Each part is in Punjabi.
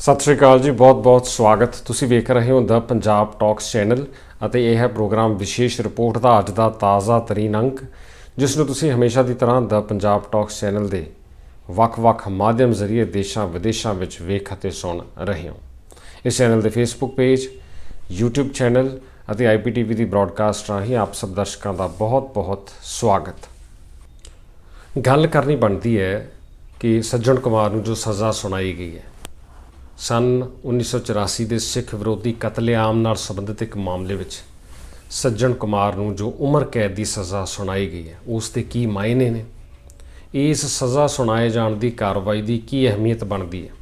ਸਤਿ ਸ਼੍ਰੀ ਅਕਾਲ ਜੀ ਬਹੁਤ-ਬਹੁਤ ਸਵਾਗਤ। ਤੁਸੀਂ ਵੇਖ ਰਹੇ ਹੋ ਦਾ ਪੰਜਾਬ ਟਾਕਸ ਚੈਨਲ ਅਤੇ ਇਹ ਹੈ ਪ੍ਰੋਗਰਾਮ ਵਿਸ਼ੇਸ਼ ਰਿਪੋਰਟ ਦਾ ਅੱਜ ਦਾ ਤਾਜ਼ਾ ਤਰੀਨ ਅੰਕ, ਜਿਸ ਨੂੰ ਤੁਸੀਂ ਹਮੇਸ਼ਾ ਦੀ ਤਰ੍ਹਾਂ ਦਾ ਪੰਜਾਬ ਟਾਕਸ ਚੈਨਲ ਦੇ ਵੱਖ-ਵੱਖ ਮਾਧਿਅਮ ਜ਼ਰੀਏ ਦੇਸ਼ਾਂ ਵਿਦੇਸ਼ਾਂ ਵਿੱਚ ਵੇਖ ਅਤੇ ਸੁਣ ਰਹੇ ਹੋ। ਇਸ ਚੈਨਲ ਦੇ ਫੇਸਬੁੱਕ ਪੇਜ YouTube ਚੈਨਲ ਅਤੇ IPTV ਦੀ ਬ੍ਰਾਡਕਾਸਟ ਰਾਹੀਂ ਆਪ ਸਭ ਦਰਸ਼ਕਾਂ ਦਾ ਬਹੁਤ-ਬਹੁਤ ਸਵਾਗਤ। ਗੱਲ ਕਰਨੀ ਬਣਦੀ ਹੈ ਕਿ ਸੱਜਣ ਕੁਮਾਰ ਨੂੰ ਜੋ ਸਜ਼ਾ ਸੁਣਾਈ ਗਈ ਹੈ ਸਨ 1984 ਦੇ ਸਿੱਖ ਵਿਰੋਧੀ ਕਤਲੇਆਮ ਨਾਲ ਸੰਬੰਧਿਤ ਇੱਕ ਮਾਮਲੇ ਵਿੱਚ। ਸੱਜਣ ਕੁਮਾਰ ਨੂੰ ਜੋ ਉਮਰ ਕੈਦ ਦੀ ਸਜ਼ਾ ਸੁਣਾਈ ਗਈ ਹੈ, ਉਸ 'ਤੇ ਕੀ ਮਾਇਨੇ ਨੇ? ਇਸ ਸਜ਼ਾ ਸੁਣਾਏ ਜਾਣ ਦੀ ਕਾਰਵਾਈ ਦੀ ਕੀ ਅਹਿਮੀਅਤ ਬਣਦੀ ਹੈ?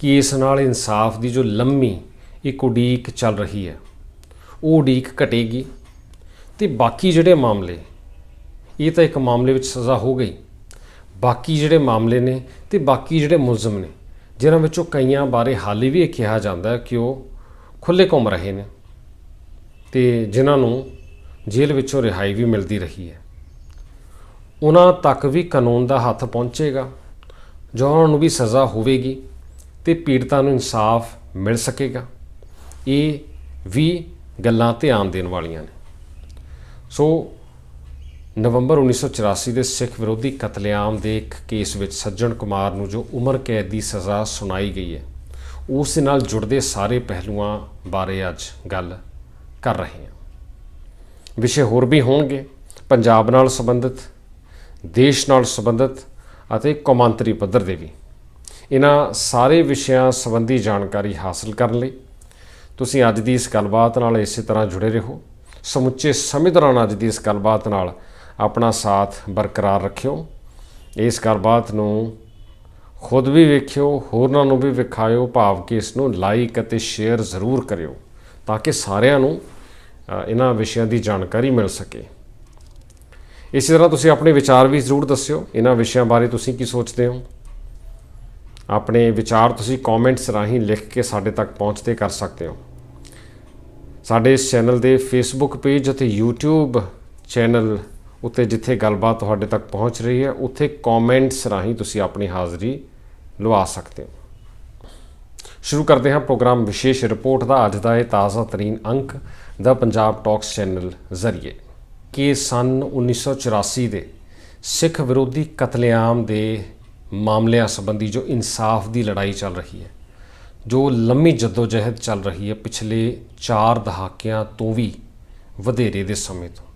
ਕਿ ਇਸ ਨਾਲ ਇਨਸਾਫ ਦੀ ਜੋ ਲੰਮੀ ਇੱਕ ਉਡੀਕ ਚੱਲ ਰਹੀ ਹੈ, ਉਹ ਉਡੀਕ ਘਟੇਗੀ? ਤੇ ਬਾਕੀ ਜਿਹੜੇ ਮਾਮਲੇ, ਇਹ ਤਾਂ ਇੱਕ ਮਾਮਲੇ ਵਿੱਚ ਸਜ਼ਾ ਹੋ ਗਈ। ਬਾਕੀ ਜਿਹੜੇ ਮਾਮਲੇ ਨੇ ਤੇ ਬਾਕੀ ਜਿਹੜੇ ਮੁਲਜ਼ਮ ਨੇ ਜਿਨ੍ਹਾਂ ਵਿੱਚੋਂ ਕਈਆਂ ਬਾਰੇ ਹਾਲੇ ਵੀ ਇਹ ਕਿਹਾ ਜਾਂਦਾ ਕਿ ਉਹ ਖੁੱਲੇ ਘੁੰਮ ਰਹੇ ਨੇ ਤੇ ਜਿਨ੍ਹਾਂ ਨੂੰ ਜੇਲ੍ਹ ਵਿੱਚੋਂ ਰਿਹਾਈ ਵੀ ਮਿਲਦੀ ਰਹੀ ਹੈ। ਉਹਨਾਂ ਤੱਕ ਵੀ ਕਾਨੂੰਨ ਦਾ ਹੱਥ ਪਹੁੰਚੇਗਾ ਜੋ ਉਹਨਾਂ ਨੂੰ ਵੀ ਸਜ਼ਾ ਹੋਵੇਗੀ ਤੇ ਪੀੜਤਾਂ ਨੂੰ ਇਨਸਾਫ ਮਿਲ ਸਕੇਗਾ। ਇਹ ਵੀ ਗੱਲਾਂ ਧਿਆਨ ਦੇਣ ਵਾਲੀਆਂ ਨੇ। ਸੋ ਨਵੰਬਰ 1984 ਦੇ ਸਿੱਖ ਵਿਰੋਧੀ ਕਤਲੇਆਮ ਦੇ ਇੱਕ ਕੇਸ ਵਿੱਚ ਸੱਜਣ ਕੁਮਾਰ ਨੂੰ ਜੋ ਉਮਰ ਕੈਦ ਦੀ ਸਜ਼ਾ ਸੁਣਾਈ ਗਈ ਹੈ, ਉਸ ਦੇ ਨਾਲ ਜੁੜਦੇ ਸਾਰੇ ਪਹਿਲੂਆਂ ਬਾਰੇ ਅੱਜ ਗੱਲ ਕਰ ਰਹੇ ਹਾਂ। ਵਿਸ਼ੇ ਹੋਰ ਵੀ ਹੋਣਗੇ, ਪੰਜਾਬ ਨਾਲ ਸੰਬੰਧਿਤ, ਦੇਸ਼ ਨਾਲ ਸੰਬੰਧਿਤ ਅਤੇ ਕੌਮਾਂਤਰੀ ਪੱਧਰ ਦੇ ਵੀ। ਇਹਨਾਂ ਸਾਰੇ ਵਿਸ਼ਿਆਂ ਸੰਬੰਧੀ ਜਾਣਕਾਰੀ ਹਾਸਲ ਕਰਨ ਲਈ ਤੁਸੀਂ ਅੱਜ ਦੀ ਇਸ ਗੱਲਬਾਤ ਨਾਲ ਇਸੇ ਤਰ੍ਹਾਂ ਜੁੜੇ ਰਹੋ। ਸਮੁੱਚੇ ਸਮੇਂ ਦੌਰਾਨ ਅੱਜ ਦੀ ਇਸ ਗੱਲਬਾਤ ਨਾਲ ਆਪਣਾ ਸਾਥ ਬਰਕਰਾਰ ਰੱਖਿਓ। ਇਸ ਗੱਲਬਾਤ ਨੂੰ ਖੁਦ ਵੀ ਵੇਖਿਓ, ਹੋਰਨਾਂ ਨੂੰ ਵੀ ਵਿਖਾਇਓ, ਭਾਵ ਕਿ ਇਸ ਨੂੰ ਲਾਈਕ ਅਤੇ ਸ਼ੇਅਰ ਜ਼ਰੂਰ ਕਰਿਓ, ਤਾਂ ਕਿ ਸਾਰਿਆਂ ਨੂੰ ਇਹਨਾਂ ਵਿਸ਼ਿਆਂ ਦੀ ਜਾਣਕਾਰੀ ਮਿਲ ਸਕੇ। ਇਸੇ ਤਰ੍ਹਾਂ ਤੁਸੀਂ ਆਪਣੇ ਵਿਚਾਰ ਵੀ ਜ਼ਰੂਰ ਦੱਸਿਓ, ਇਹਨਾਂ ਵਿਸ਼ਿਆਂ ਬਾਰੇ ਤੁਸੀਂ ਕੀ ਸੋਚਦੇ ਹੋ? ਆਪਣੇ ਵਿਚਾਰ ਤੁਸੀਂ ਕਮੈਂਟਸ ਰਾਹੀਂ ਲਿਖ ਕੇ ਸਾਡੇ ਤੱਕ ਪਹੁੰਚਦੇ ਕਰ ਸਕਦੇ ਹੋ। ਸਾਡੇ ਇਸ ਚੈਨਲ ਦੇ ਫੇਸਬੁੱਕ ਪੇਜ ਅਤੇ YouTube ਚੈਨਲ ਉੱਤੇ ਜਿੱਥੇ ਗੱਲਬਾਤ ਤੁਹਾਡੇ ਤੱਕ ਪਹੁੰਚ ਰਹੀ ਹੈ, ਉੱਥੇ ਕਮੈਂਟਸ ਰਾਹੀਂ ਤੁਸੀਂ ਆਪਣੀ ਹਾਜ਼ਰੀ ਲਵਾ ਸਕਦੇ ਹੋ। ਸ਼ੁਰੂ ਕਰਦੇ ਹਾਂ ਪ੍ਰੋਗਰਾਮ ਵਿਸ਼ੇਸ਼ ਰਿਪੋਰਟ ਦਾ। ਅੱਜ ਦਾ ਇਹ ਤਾਜ਼ਾ ਤਰੀਨ ਅੰਕ ਦਾ ਪੰਜਾਬ ਟਾਕਸ ਚੈਨਲ ਜ਼ਰੀਏ। ਕਿ ਸਨ 1984 ਦੇ ਸਿੱਖ ਵਿਰੋਧੀ ਕਤਲੇਆਮ ਦੇ ਮਾਮਲਿਆਂ ਸੰਬੰਧੀ ਜੋ ਇਨਸਾਫ ਦੀ ਲੜਾਈ ਚੱਲ ਰਹੀ ਹੈ, ਜੋ ਲੰਮੀ ਜਦੋਜਹਿਦ ਚੱਲ ਰਹੀ ਹੈ, ਪਿਛਲੇ 4 ਦਹਾਕਿਆਂ ਤੋਂ ਵੀ ਵਧੇਰੇ ਦੇ ਸਮੇਂ ਤੋਂ।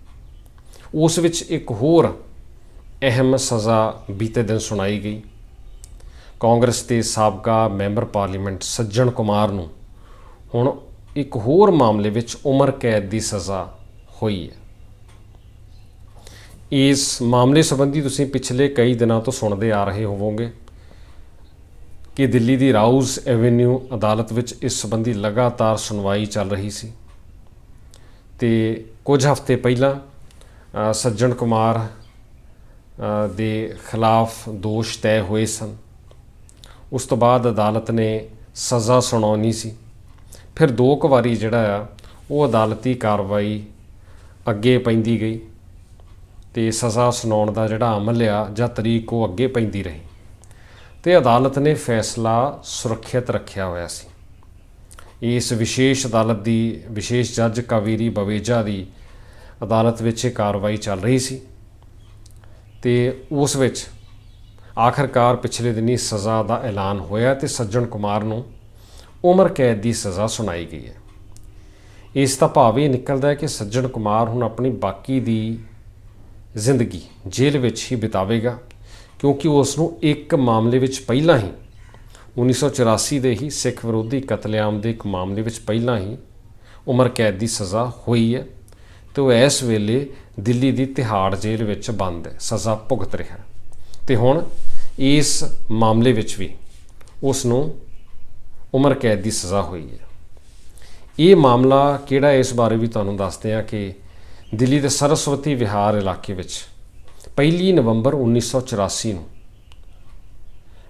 ਉਸ ਵਿੱਚ ਇੱਕ ਹੋਰ ਅਹਿਮ ਸਜ਼ਾ ਬੀਤੇ ਦਿਨ ਸੁਣਾਈ ਗਈ। ਕਾਂਗਰਸ ਦੇ ਸਾਬਕਾ ਮੈਂਬਰ ਪਾਰਲੀਮੈਂਟ ਸੱਜਣ ਕੁਮਾਰ ਨੂੰ ਹੁਣ ਇੱਕ ਹੋਰ ਮਾਮਲੇ ਵਿੱਚ ਉਮਰ ਕੈਦ ਦੀ ਸਜ਼ਾ ਹੋਈ ਹੈ। ਇਸ ਮਾਮਲੇ ਸੰਬੰਧੀ ਤੁਸੀਂ ਪਿਛਲੇ ਕਈ ਦਿਨਾਂ ਤੋਂ ਸੁਣਦੇ ਆ ਰਹੇ ਹੋਵੋਗੇ ਕਿ ਦਿੱਲੀ ਦੀ ਰਾਊਜ਼ ਐਵੇਨਿਊ ਅਦਾਲਤ ਵਿੱਚ ਇਸ ਸੰਬੰਧੀ ਲਗਾਤਾਰ ਸੁਣਵਾਈ ਚੱਲ ਰਹੀ ਸੀ ਤੇ ਕੁਝ ਹਫ਼ਤੇ ਪਹਿਲਾਂ ਸੱਜਣ ਕੁਮਾਰ ਦੇ ਖਿਲਾਫ ਦੋਸ਼ ਤੈਅ ਹੋਏ ਸਨ। ਉਸ ਤੋਂ ਬਾਅਦ ਅਦਾਲਤ ਨੇ ਸਜ਼ਾ ਸੁਣਾਉਣੀ ਸੀ। ਫਿਰ ਦੋ ਕੁ ਵਾਰੀ ਜਿਹੜਾ ਆ, ਉਹ ਅਦਾਲਤੀ ਕਾਰਵਾਈ ਅੱਗੇ ਪੈਂਦੀ ਗਈ ਤੇ ਸਜ਼ਾ ਸੁਣਾਉਣ ਦਾ ਜਿਹੜਾ ਅਮਲ ਆ, ਜਾਂ ਤਰੀਕ ਉਹ ਅੱਗੇ ਪੈਂਦੀ ਰਹੀ। ਤੇ ਅਦਾਲਤ ਨੇ ਫੈਸਲਾ ਸੁਰੱਖਿਅਤ ਰੱਖਿਆ ਹੋਇਆ ਸੀ। ਇਸ ਵਿਸ਼ੇਸ਼ ਅਦਾਲਤ ਦੀ, ਵਿਸ਼ੇਸ਼ ਜੱਜ ਕਾਵੇਰੀ ਬਵੇਜਾ ਦੀ ਅਦਾਲਤ ਵਿੱਚ ਇਹ ਕਾਰਵਾਈ ਚੱਲ ਰਹੀ ਸੀ। ਤੇ ਉਸ ਵਿੱਚ ਆਖਰਕਾਰ ਪਿਛਲੇ ਦਿਨੀ ਸਜ਼ਾ ਦਾ ਐਲਾਨ ਹੋਇਆ ਤੇ ਸੱਜਣ ਕੁਮਾਰ ਨੂੰ ਉਮਰ ਕੈਦ ਦੀ ਸਜ਼ਾ ਸੁਣਾਈ ਗਈ ਹੈ। ਇਸ ਦਾ ਭਾਵ ਇਹ ਨਿਕਲਦਾ ਹੈ ਕਿ ਸੱਜਣ ਕੁਮਾਰ ਹੁਣ ਆਪਣੀ ਬਾਕੀ ਦੀ ਜ਼ਿੰਦਗੀ ਜੇਲ੍ਹ ਵਿੱਚ ਹੀ ਬਿਤਾਵੇਗਾ, ਕਿਉਂਕਿ ਉਸ ਨੂੰ ਇੱਕ ਮਾਮਲੇ ਵਿੱਚ ਪਹਿਲਾਂ ਹੀ 1984 ਦੇ ਹੀ ਸਿੱਖ ਵਿਰੋਧੀ ਕਤਲੇਆਮ ਦੇ ਇੱਕ ਮਾਮਲੇ ਵਿੱਚ ਪਹਿਲਾਂ ਹੀ ਉਮਰ ਕੈਦ ਦੀ ਸਜ਼ਾ ਹੋਈ ਹੈ। ਤੇ ਉਹ ਇਸ ਵੇਲੇ ਦਿੱਲੀ ਦੀ ਤਿਹਾੜ ਜੇਲ੍ਹ ਵਿੱਚ ਬੰਦ ਹੈ, ਸਜ਼ਾ ਭੁਗਤ ਰਿਹਾ ਹੈ। ਤੇ ਹੁਣ ਇਸ ਮਾਮਲੇ ਵਿੱਚ ਵੀ ਉਸ ਨੂੰ ਉਮਰ ਕੈਦ ਦੀ ਸਜ਼ਾ ਹੋਈ ਹੈ। ਇਹ ਮਾਮਲਾ ਕਿਹੜਾ ਇਸ ਬਾਰੇ ਵੀ ਤੁਹਾਨੂੰ ਦੱਸਦੇ ਹਾਂ ਕਿ ਦਿੱਲੀ ਦੇ ਸਰਸਵਤੀ ਵਿਹਾਰ ਇਲਾਕੇ ਵਿੱਚ ਪਹਿਲੀ ਨਵੰਬਰ 1984 ਨੂੰ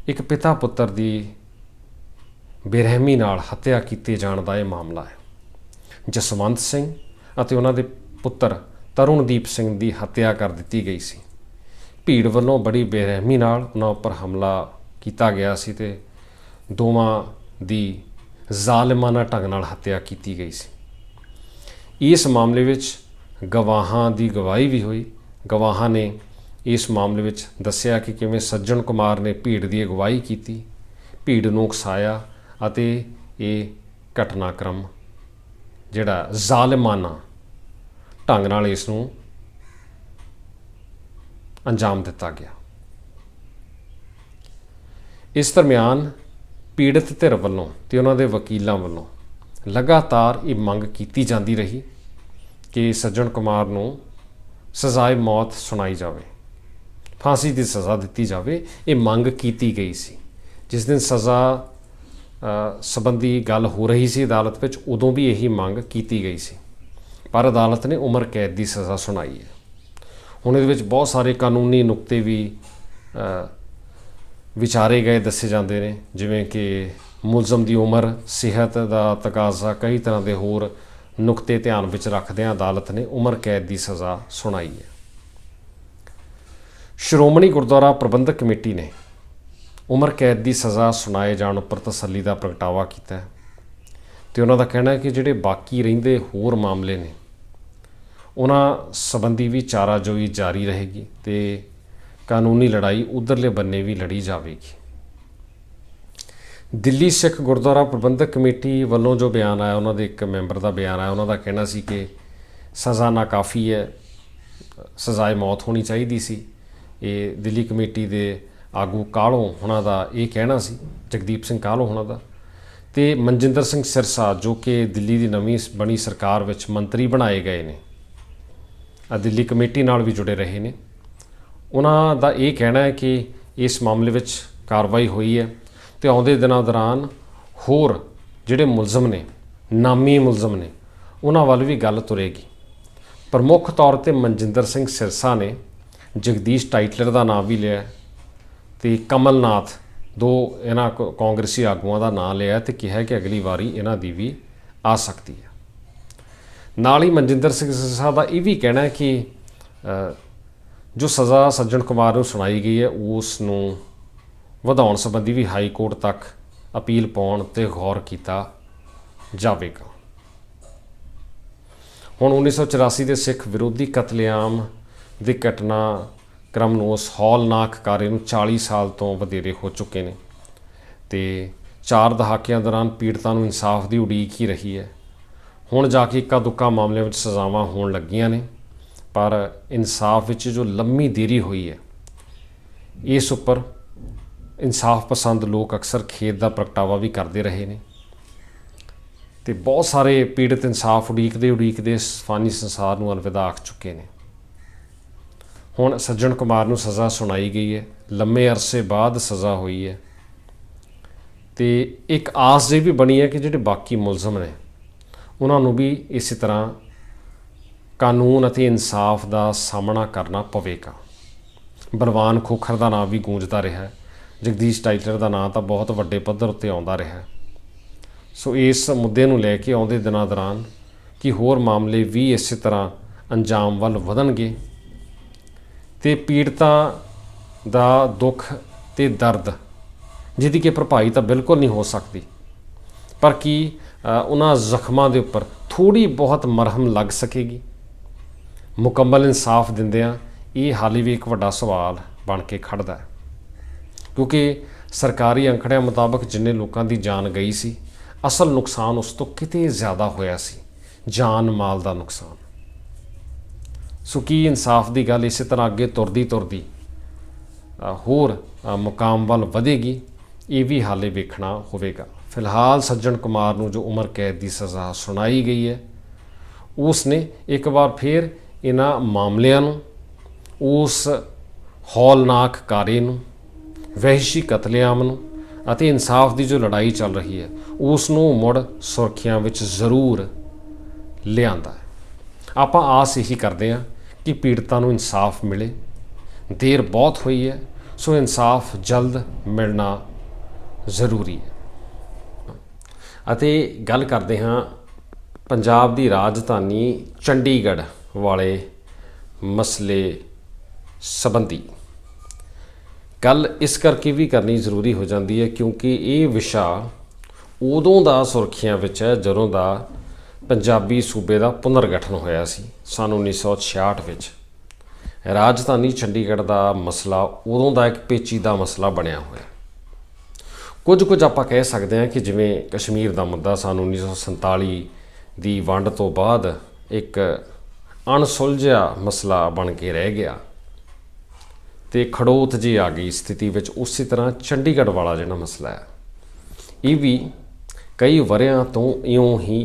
ਇੱਕ ਪਿਤਾ ਪੁੱਤਰ ਦੀ ਬੇਰਹਿਮੀ ਨਾਲ ਹੱਤਿਆ ਕੀਤੇ ਜਾਣ ਦਾ ਇਹ ਮਾਮਲਾ ਹੈ। ਜਸਵੰਤ ਸਿੰਘ ਅਤੇ ਉਹਨਾਂ ਦੇ ਪੁੱਤਰ ਤਰੁਣਦੀਪ ਸਿੰਘ ਦੀ ਹੱਤਿਆ ਕਰ ਦਿੱਤੀ ਗਈ ਸੀ। ਭੀੜ ਵੱਲੋਂ ਬੜੀ ਬੇਰਹਿਮੀ ਨਾਲ ਉਹਨਾਂ ਉੱਪਰ ਹਮਲਾ ਕੀਤਾ ਗਿਆ ਸੀ ਤੇ ਦੋਵਾਂ ਦੀ ਜ਼ਾਲਿਮਾਨਾ ਢੰਗ ਨਾਲ ਹੱਤਿਆ ਕੀਤੀ ਗਈ ਸੀ। ਇਸ ਮਾਮਲੇ ਵਿੱਚ ਗਵਾਹਾਂ ਦੀ ਗਵਾਹੀ ਵੀ ਹੋਈ। ਗਵਾਹਾਂ ਨੇ ਇਸ ਮਾਮਲੇ ਵਿੱਚ ਦੱਸਿਆ ਕਿ ਕਿਵੇਂ ਸੱਜਣ ਕੁਮਾਰ ਨੇ ਭੀੜ ਦੀ ਅਗਵਾਈ ਕੀਤੀ, ਭੀੜ ਨੂੰ ਉਕਸਾਇਆ ਅਤੇ ਇਹ ਘਟਨਾਕ੍ਰਮ ਜਿਹੜਾ ਜ਼ਾਲਿਮਾਨਾ ਢੰਗ ਨਾਲ ਇਸ ਨੂੰ ਅੰਜਾਮ ਦਿੱਤਾ ਗਿਆ। ਇਸ ਦਰਮਿਆਨ ਪੀੜਤ ਧਿਰ ਵੱਲੋਂ ਤੇ ਉਹਨਾਂ ਦੇ ਵਕੀਲਾਂ ਵੱਲੋਂ ਲਗਾਤਾਰ ਇਹ ਮੰਗ ਕੀਤੀ ਜਾਂਦੀ ਰਹੀ ਕਿ ਸੱਜਣ ਕੁਮਾਰ ਨੂੰ ਸਜ਼ਾਏ ਮੌਤ ਸੁਣਾਈ ਜਾਵੇ। ਫਾਂਸੀ ਦੀ ਸਜ਼ਾ ਦਿੱਤੀ ਜਾਵੇ। ਇਹ ਮੰਗ ਕੀਤੀ ਗਈ ਸੀ। ਜਿਸ ਦਿਨ ਸਜ਼ਾ ਸੰਬੰਧੀ ਗੱਲ ਹੋ ਰਹੀ ਸੀ ਅਦਾਲਤ ਵਿੱਚ, ਉਦੋਂ ਵੀ ਇਹੀ ਮੰਗ ਕੀਤੀ ਗਈ ਸੀ। ਪਰ ਅਦਾਲਤ ਨੇ ਉਮਰ ਕੈਦ ਦੀ ਸਜ਼ਾ ਸੁਣਾਈ ਹੈ। ਹੁਣ ਇਹਦੇ ਵਿੱਚ ਬਹੁਤ ਸਾਰੇ ਕਾਨੂੰਨੀ ਨੁਕਤੇ ਵੀ ਵਿਚਾਰੇ ਗਏ ਦੱਸੇ ਜਾਂਦੇ ਨੇ, ਜਿਵੇਂ ਕਿ ਮੁਲਜ਼ਮ ਦੀ ਉਮਰ, ਸਿਹਤ ਦਾ ਤਕਾਜ਼ਾ, ਕਈ ਤਰ੍ਹਾਂ ਦੇ ਹੋਰ ਨੁਕਤੇ ਧਿਆਨ ਵਿੱਚ ਰੱਖਦਿਆਂ ਅਦਾਲਤ ਨੇ ਉਮਰ ਕੈਦ ਦੀ ਸਜ਼ਾ ਸੁਣਾਈ ਹੈ। ਸ਼੍ਰੋਮਣੀ ਗੁਰਦੁਆਰਾ ਪ੍ਰਬੰਧਕ ਕਮੇਟੀ ਨੇ ਉਮਰ ਕੈਦ ਦੀ ਸਜ਼ਾ ਸੁਣਾਏ ਜਾਣ ਉੱਪਰ ਤਸੱਲੀ ਦਾ ਪ੍ਰਗਟਾਵਾ ਕੀਤਾ ਹੈ ਤੇ ਉਹਨਾਂ ਦਾ ਕਹਿਣਾ ਹੈ ਕਿ ਜਿਹੜੇ ਬਾਕੀ ਰਹਿੰਦੇ ਹੋਰ ਮਾਮਲੇ ਨੇ ਉਹਨਾਂ ਸੰਬੰਧੀ ਵੀ ਚਾਰਾਜੋਈ ਜਾਰੀ ਰਹੇਗੀ ਤੇ ਕਾਨੂੰਨੀ ਲੜਾਈ ਉਧਰਲੇ ਬੰਨੇ ਵੀ ਲੜੀ ਜਾਵੇਗੀ। ਦਿੱਲੀ ਸਿੱਖ ਗੁਰਦੁਆਰਾ ਪ੍ਰਬੰਧਕ ਕਮੇਟੀ ਵੱਲੋਂ ਜੋ ਬਿਆਨ ਆਇਆ, ਉਹਨਾਂ ਦੇ ਇੱਕ ਮੈਂਬਰ ਦਾ ਬਿਆਨ ਆਇਆ, ਉਹਨਾਂ ਦਾ ਕਹਿਣਾ ਸੀ ਕਿ ਸਜ਼ਾ ਨਾ ਕਾਫੀ ਹੈ, ਸਜ਼ਾਏ ਮੌਤ ਹੋਣੀ ਚਾਹੀਦੀ ਸੀ। ਇਹ ਦਿੱਲੀ ਕਮੇਟੀ ਦੇ ਆਗੂ ਕਾਲੋਂ ਉਹਨਾਂ ਦਾ ਇਹ ਕਹਿਣਾ ਸੀ, ਜਗਦੀਪ ਸਿੰਘ ਕਾਲੋਂ ਉਹਨਾਂ ਦਾ? ਤੇ ਮਨਜਿੰਦਰ ਸਿੰਘ ਸਿਰਸਾ, ਜੋ ਕਿ ਦਿੱਲੀ ਦੀ ਨਵੀਂ ਬਣੀ ਸਰਕਾਰ ਵਿੱਚ ਮੰਤਰੀ ਬਣਾਏ ਗਏ ਨੇ ਦਿੱਲੀ ਕਮੇਟੀ ਨਾਲ ਵੀ ਜੁੜੇ ਰਹੇ ਨੇ। ਉਹਨਾਂ ਦਾ ਇਹ ਕਹਿਣਾ ਹੈ ਕਿ ਇਸ ਮਾਮਲੇ ਵਿੱਚ ਕਾਰਵਾਈ ਹੋਈ ਹੈ ਤੇ ਆਉਂਦੇ ਦਿਨਾਂ ਦੌਰਾਨ ਹੋਰ ਜਿਹੜੇ ਮੁਲਜ਼ਮ ਨੇ, ਨਾਮੀ ਮੁਲਜ਼ਮ ਨੇ, ਉਹਨਾਂ ਵੱਲ ਵੀ ਗੱਲ ਤੁਰੇਗੀ। ਪ੍ਰਮੁੱਖ ਤੌਰ ਤੇ ਮਨਜਿੰਦਰ ਸਿੰਘ ਸਿਰਸਾ ਨੇ ਜਗਦੀਸ਼ ਟਾਈਟਲਰ ਦਾ ਨਾਮ ਵੀ ਲਿਆ ਤੇ ਕਮਲਨਾਥ, ਦੋ ਇਹਨਾਂ ਕੋ- ਕਾਂਗਰਸੀ ਆਗੂਆਂ ਦਾ ਨਾਮ ਲਿਆ ਤੇ ਕਿਹਾ ਕਿ ਅਗਲੀ ਵਾਰੀ ਇਹਨਾਂ ਦੀ ਵੀ ਆ ਸਕਦੀ ਹੈ। ਨਾਲ ਹੀ ਮਨਜਿੰਦਰ ਸਿੰਘ ਸਿਰਸਾ ਦਾ ਇਹ ਵੀ ਕਹਿਣਾ ਹੈ ਕਿ ਜੋ ਸਜ਼ਾ ਸੱਜਣ ਕੁਮਾਰ ਨੂੰ ਸੁਣਾਈ ਗਈ ਹੈ, ਉਸ ਨੂੰ ਵਧਾਉਣ ਸੰਬੰਧੀ ਵੀ ਹਾਈ ਕੋਰਟ ਤੱਕ ਅਪੀਲ ਪਾਉਣ ਤੇ ਗੌਰ ਕੀਤਾ ਜਾਵੇਗਾ। ਹੁਣ 1984 ਦੇ ਸਿੱਖ ਵਿਰੋਧੀ ਕਤਲੇਆਮ ਦੀ ਘਟਨਾ ਕ੍ਰਮ ਨੂੰ ਉਸ ਹੌਲਨਾਕ ਕਾਰੇ ਨੂੰ 40 ਸਾਲ ਤੋਂ ਵਧੇਰੇ ਹੋ ਚੁੱਕੇ ਨੇ ਤੇ ਚਾਰ ਦਹਾਕਿਆਂ ਦੌਰਾਨ ਪੀੜਤਾਂ ਨੂੰ ਇਨਸਾਫ ਦੀ ਉਡੀਕ ਹੀ ਰਹੀ ਹੈ। ਹੁਣ ਜਾ ਕੇ ਇੱਕਾ ਦੁੱਕਾ ਮਾਮਲਿਆਂ ਵਿੱਚ ਸਜ਼ਾਵਾਂ ਹੋਣ ਲੱਗੀਆਂ ਨੇ, ਪਰ ਇਨਸਾਫ ਵਿੱਚ ਜੋ ਲੰਮੀ ਦੇਰੀ ਹੋਈ ਹੈ, ਇਸ ਉੱਪਰ ਇਨਸਾਫ ਪਸੰਦ ਲੋਕ ਅਕਸਰ ਖੇਤ ਦਾ ਪ੍ਰਗਟਾਵਾ ਵੀ ਕਰਦੇ ਰਹੇ ਨੇ। ਤੇ ਬਹੁਤ ਸਾਰੇ ਪੀੜਤ ਇਨਸਾਫ ਉਡੀਕਦੇ ਉਡੀਕਦੇ ਇਸ ਫਾਨੀ ਸੰਸਾਰ ਨੂੰ ਅਲਵਿਦਾ ਆਖ ਚੁੱਕੇ ਨੇ। ਹੁਣ ਸੱਜਣ ਕੁਮਾਰ ਨੂੰ ਸਜ਼ਾ ਸੁਣਾਈ ਗਈ ਹੈ, ਲੰਮੇ ਅਰਸੇ ਬਾਅਦ ਸਜ਼ਾ ਹੋਈ ਹੈ। ਤੇ ਇੱਕ ਆਸ ਜਿਹੀ ਵੀ ਬਣੀ ਹੈ ਕਿ ਜਿਹੜੇ ਬਾਕੀ ਮੁਲਜ਼ਮ ਨੇ ਉਹਨਾਂ ਨੂੰ ਵੀ ਇਸੇ ਤਰ੍ਹਾਂ ਕਾਨੂੰਨ ਅਤੇ ਇਨਸਾਫ ਦਾ ਸਾਹਮਣਾ ਕਰਨਾ ਪਵੇਗਾ। ਬਲਵਾਨ ਖੋਖਰ ਦਾ ਨਾਮ ਵੀ ਗੂੰਜਦਾ ਰਿਹਾ ਹੈ। ਜਗਦੀਸ਼ ਟਾਈਟਰ ਦਾ ਨਾਮ ਤਾਂ ਬਹੁਤ ਵੱਡੇ ਪੱਧਰ ਉੱਤੇ ਆਉਂਦਾ ਰਿਹਾ ਸੋ ਇਸ ਮੁੱਦੇ ਨੂੰ ਲੈ ਕੇ ਆਉਂਦੇ ਦਿਨਾਂ ਦੌਰਾਨ ਕਿ ਹੋਰ ਮਾਮਲੇ ਵੀ ਇਸੇ ਤਰ੍ਹਾਂ ਅੰਜਾਮ ਵੱਲ ਵਧਣਗੇ ਤੇ ਪੀੜਤਾਂ ਦਾ ਦੁੱਖ ਤੇ ਦਰਦ, ਜਿਹਦੀ ਕਿ ਭਰਪਾਈ ਤਾਂ ਬਿਲਕੁਲ ਨਹੀਂ ਹੋ ਸਕਦੀ। ਪਰ ਕੀ ਉਹਨਾਂ ਜ਼ਖਮਾਂ ਦੇ ਉੱਪਰ ਥੋੜੀ ਬਹੁਤ ਮਰਹਮ ਲੱਗ ਸਕੇਗੀ। ਮੁਕੰਮਲ ਇਨਸਾਫ ਦਿੰਦਿਆਂ ਇਹ ਹਾਲੇ ਵੀ ਇੱਕ ਵੱਡਾ ਸਵਾਲ ਬਣ ਕੇ ਖੜਦਾ ਹੈ। ਕਿਉਂਕਿ ਸਰਕਾਰੀ ਅੰਕੜਿਆਂ ਮੁਤਾਬਕ ਜਿੰਨੇ ਲੋਕਾਂ ਦੀ ਜਾਨ ਗਈ ਸੀ, ਅਸਲ ਨੁਕਸਾਨ ਉਸ ਤੋਂ ਕਿਤੇ ਜ਼ਿਆਦਾ ਹੋਇਆ ਸੀ। ਜਾਨ ਮਾਲ ਦਾ ਨੁਕਸਾਨ। ਸੋ ਕੀ ਇਨਸਾਫ ਦੀ ਗੱਲ ਇਸੇ ਤਰ੍ਹਾਂ ਅੱਗੇ ਤੁਰਦੀ ਤੁਰਦੀ ਹੋਰ ਮੁਕਾਮ ਵੱਲ ਵਧੇਗੀ, ਇਹ ਵੀ ਹਾਲੇ ਵੇਖਣਾ ਹੋਵੇਗਾ। ਫਿਲਹਾਲ ਸੱਜਣ ਕੁਮਾਰ ਨੂੰ ਜੋ ਉਮਰ ਕੈਦ ਦੀ ਸਜ਼ਾ ਸੁਣਾਈ ਗਈ ਹੈ ਉਸ ਨੇ ਇੱਕ ਵਾਰ ਫੇਰ ਇਹਨਾਂ ਮਾਮਲਿਆਂ ਨੂੰ, ਉਸ ਹੌਲਨਾਕ ਕਾਰੇ ਨੂੰ, ਵਹਿਸ਼ੀ ਕਤਲੇਆਮ ਨੂੰ ਅਤੇ ਇਨਸਾਫ ਦੀ ਜੋ ਲੜਾਈ ਚੱਲ ਰਹੀ ਹੈ ਉਸ ਨੂੰ ਮੁੜ ਸੁਰਖੀਆਂ ਵਿੱਚ ਜ਼ਰੂਰ ਲਿਆਂਦਾ ਹੈ। ਆਪਾਂ ਆਸ ਇਹੀ ਕਰਦੇ ਹਾਂ ਕਿ ਪੀੜਤਾਂ ਨੂੰ ਇਨਸਾਫ ਮਿਲੇ। ਦੇਰ ਬਹੁਤ ਹੋਈ ਹੈ, ਸੋ ਇਨਸਾਫ ਜਲਦ ਮਿਲਣਾ ਜ਼ਰੂਰੀ ਹੈ। ਅਤੇ ਗੱਲ ਕਰਦੇ ਹਾਂ ਪੰਜਾਬ ਦੀ ਰਾਜਧਾਨੀ ਚੰਡੀਗੜ੍ਹ ਵਾਲੇ ਮਸਲੇ ਸੰਬੰਧੀ। ਗੱਲ ਇਸ ਕਰਕੇ ਵੀ ਕਰਨੀ ਜ਼ਰੂਰੀ ਹੋ ਜਾਂਦੀ ਹੈ ਕਿਉਂਕਿ ਇਹ ਵਿਸ਼ਾ ਉਦੋਂ ਦਾ ਸੁਰਖੀਆਂ ਵਿੱਚ ਹੈ ਜਦੋਂ ਦਾ ਪੰਜਾਬੀ ਸੂਬੇ ਦਾ ਪੁਨਰਗਠਨ ਹੋਇਆ ਸੀ, ਸਨ 1966 ਵਿੱਚ। ਰਾਜਧਾਨੀ ਚੰਡੀਗੜ੍ਹ ਦਾ ਮਸਲਾ ਉਦੋਂ ਦਾ ਇੱਕ ਪੇਚੀਦਾ ਮਸਲਾ ਬਣਿਆ ਹੋਇਆ। ਕੁਝ ਕੁਝ ਆਪਾਂ ਕਹਿ ਸਕਦੇ ਹਾਂ ਕਿ ਜਿਵੇਂ ਕਸ਼ਮੀਰ ਦਾ ਮੁੱਦਾ ਸਨ 1947 ਦੀ ਵੰਡ ਤੋਂ ਬਾਅਦ ਇੱਕ ਅਣਸੁਲਝਿਆ ਮਸਲਾ ਬਣ ਕੇ ਰਹਿ ਗਿਆ ਤੇ ਖੜੋਤ ਜੀ ਆ ਗਈ ਸਥਿਤੀ ਵਿੱਚ ਉਸੇ ਤਰ੍ਹਾਂ ਚੰਡੀਗੜ੍ਹ ਵਾਲਾ ਜਿਹੜਾ ਮਸਲਾ ਹੈ, ਇਹ ਵੀ ਕਈ ਵਰਿਆਂ ਤੋਂ ਇਉਂ ਹੀ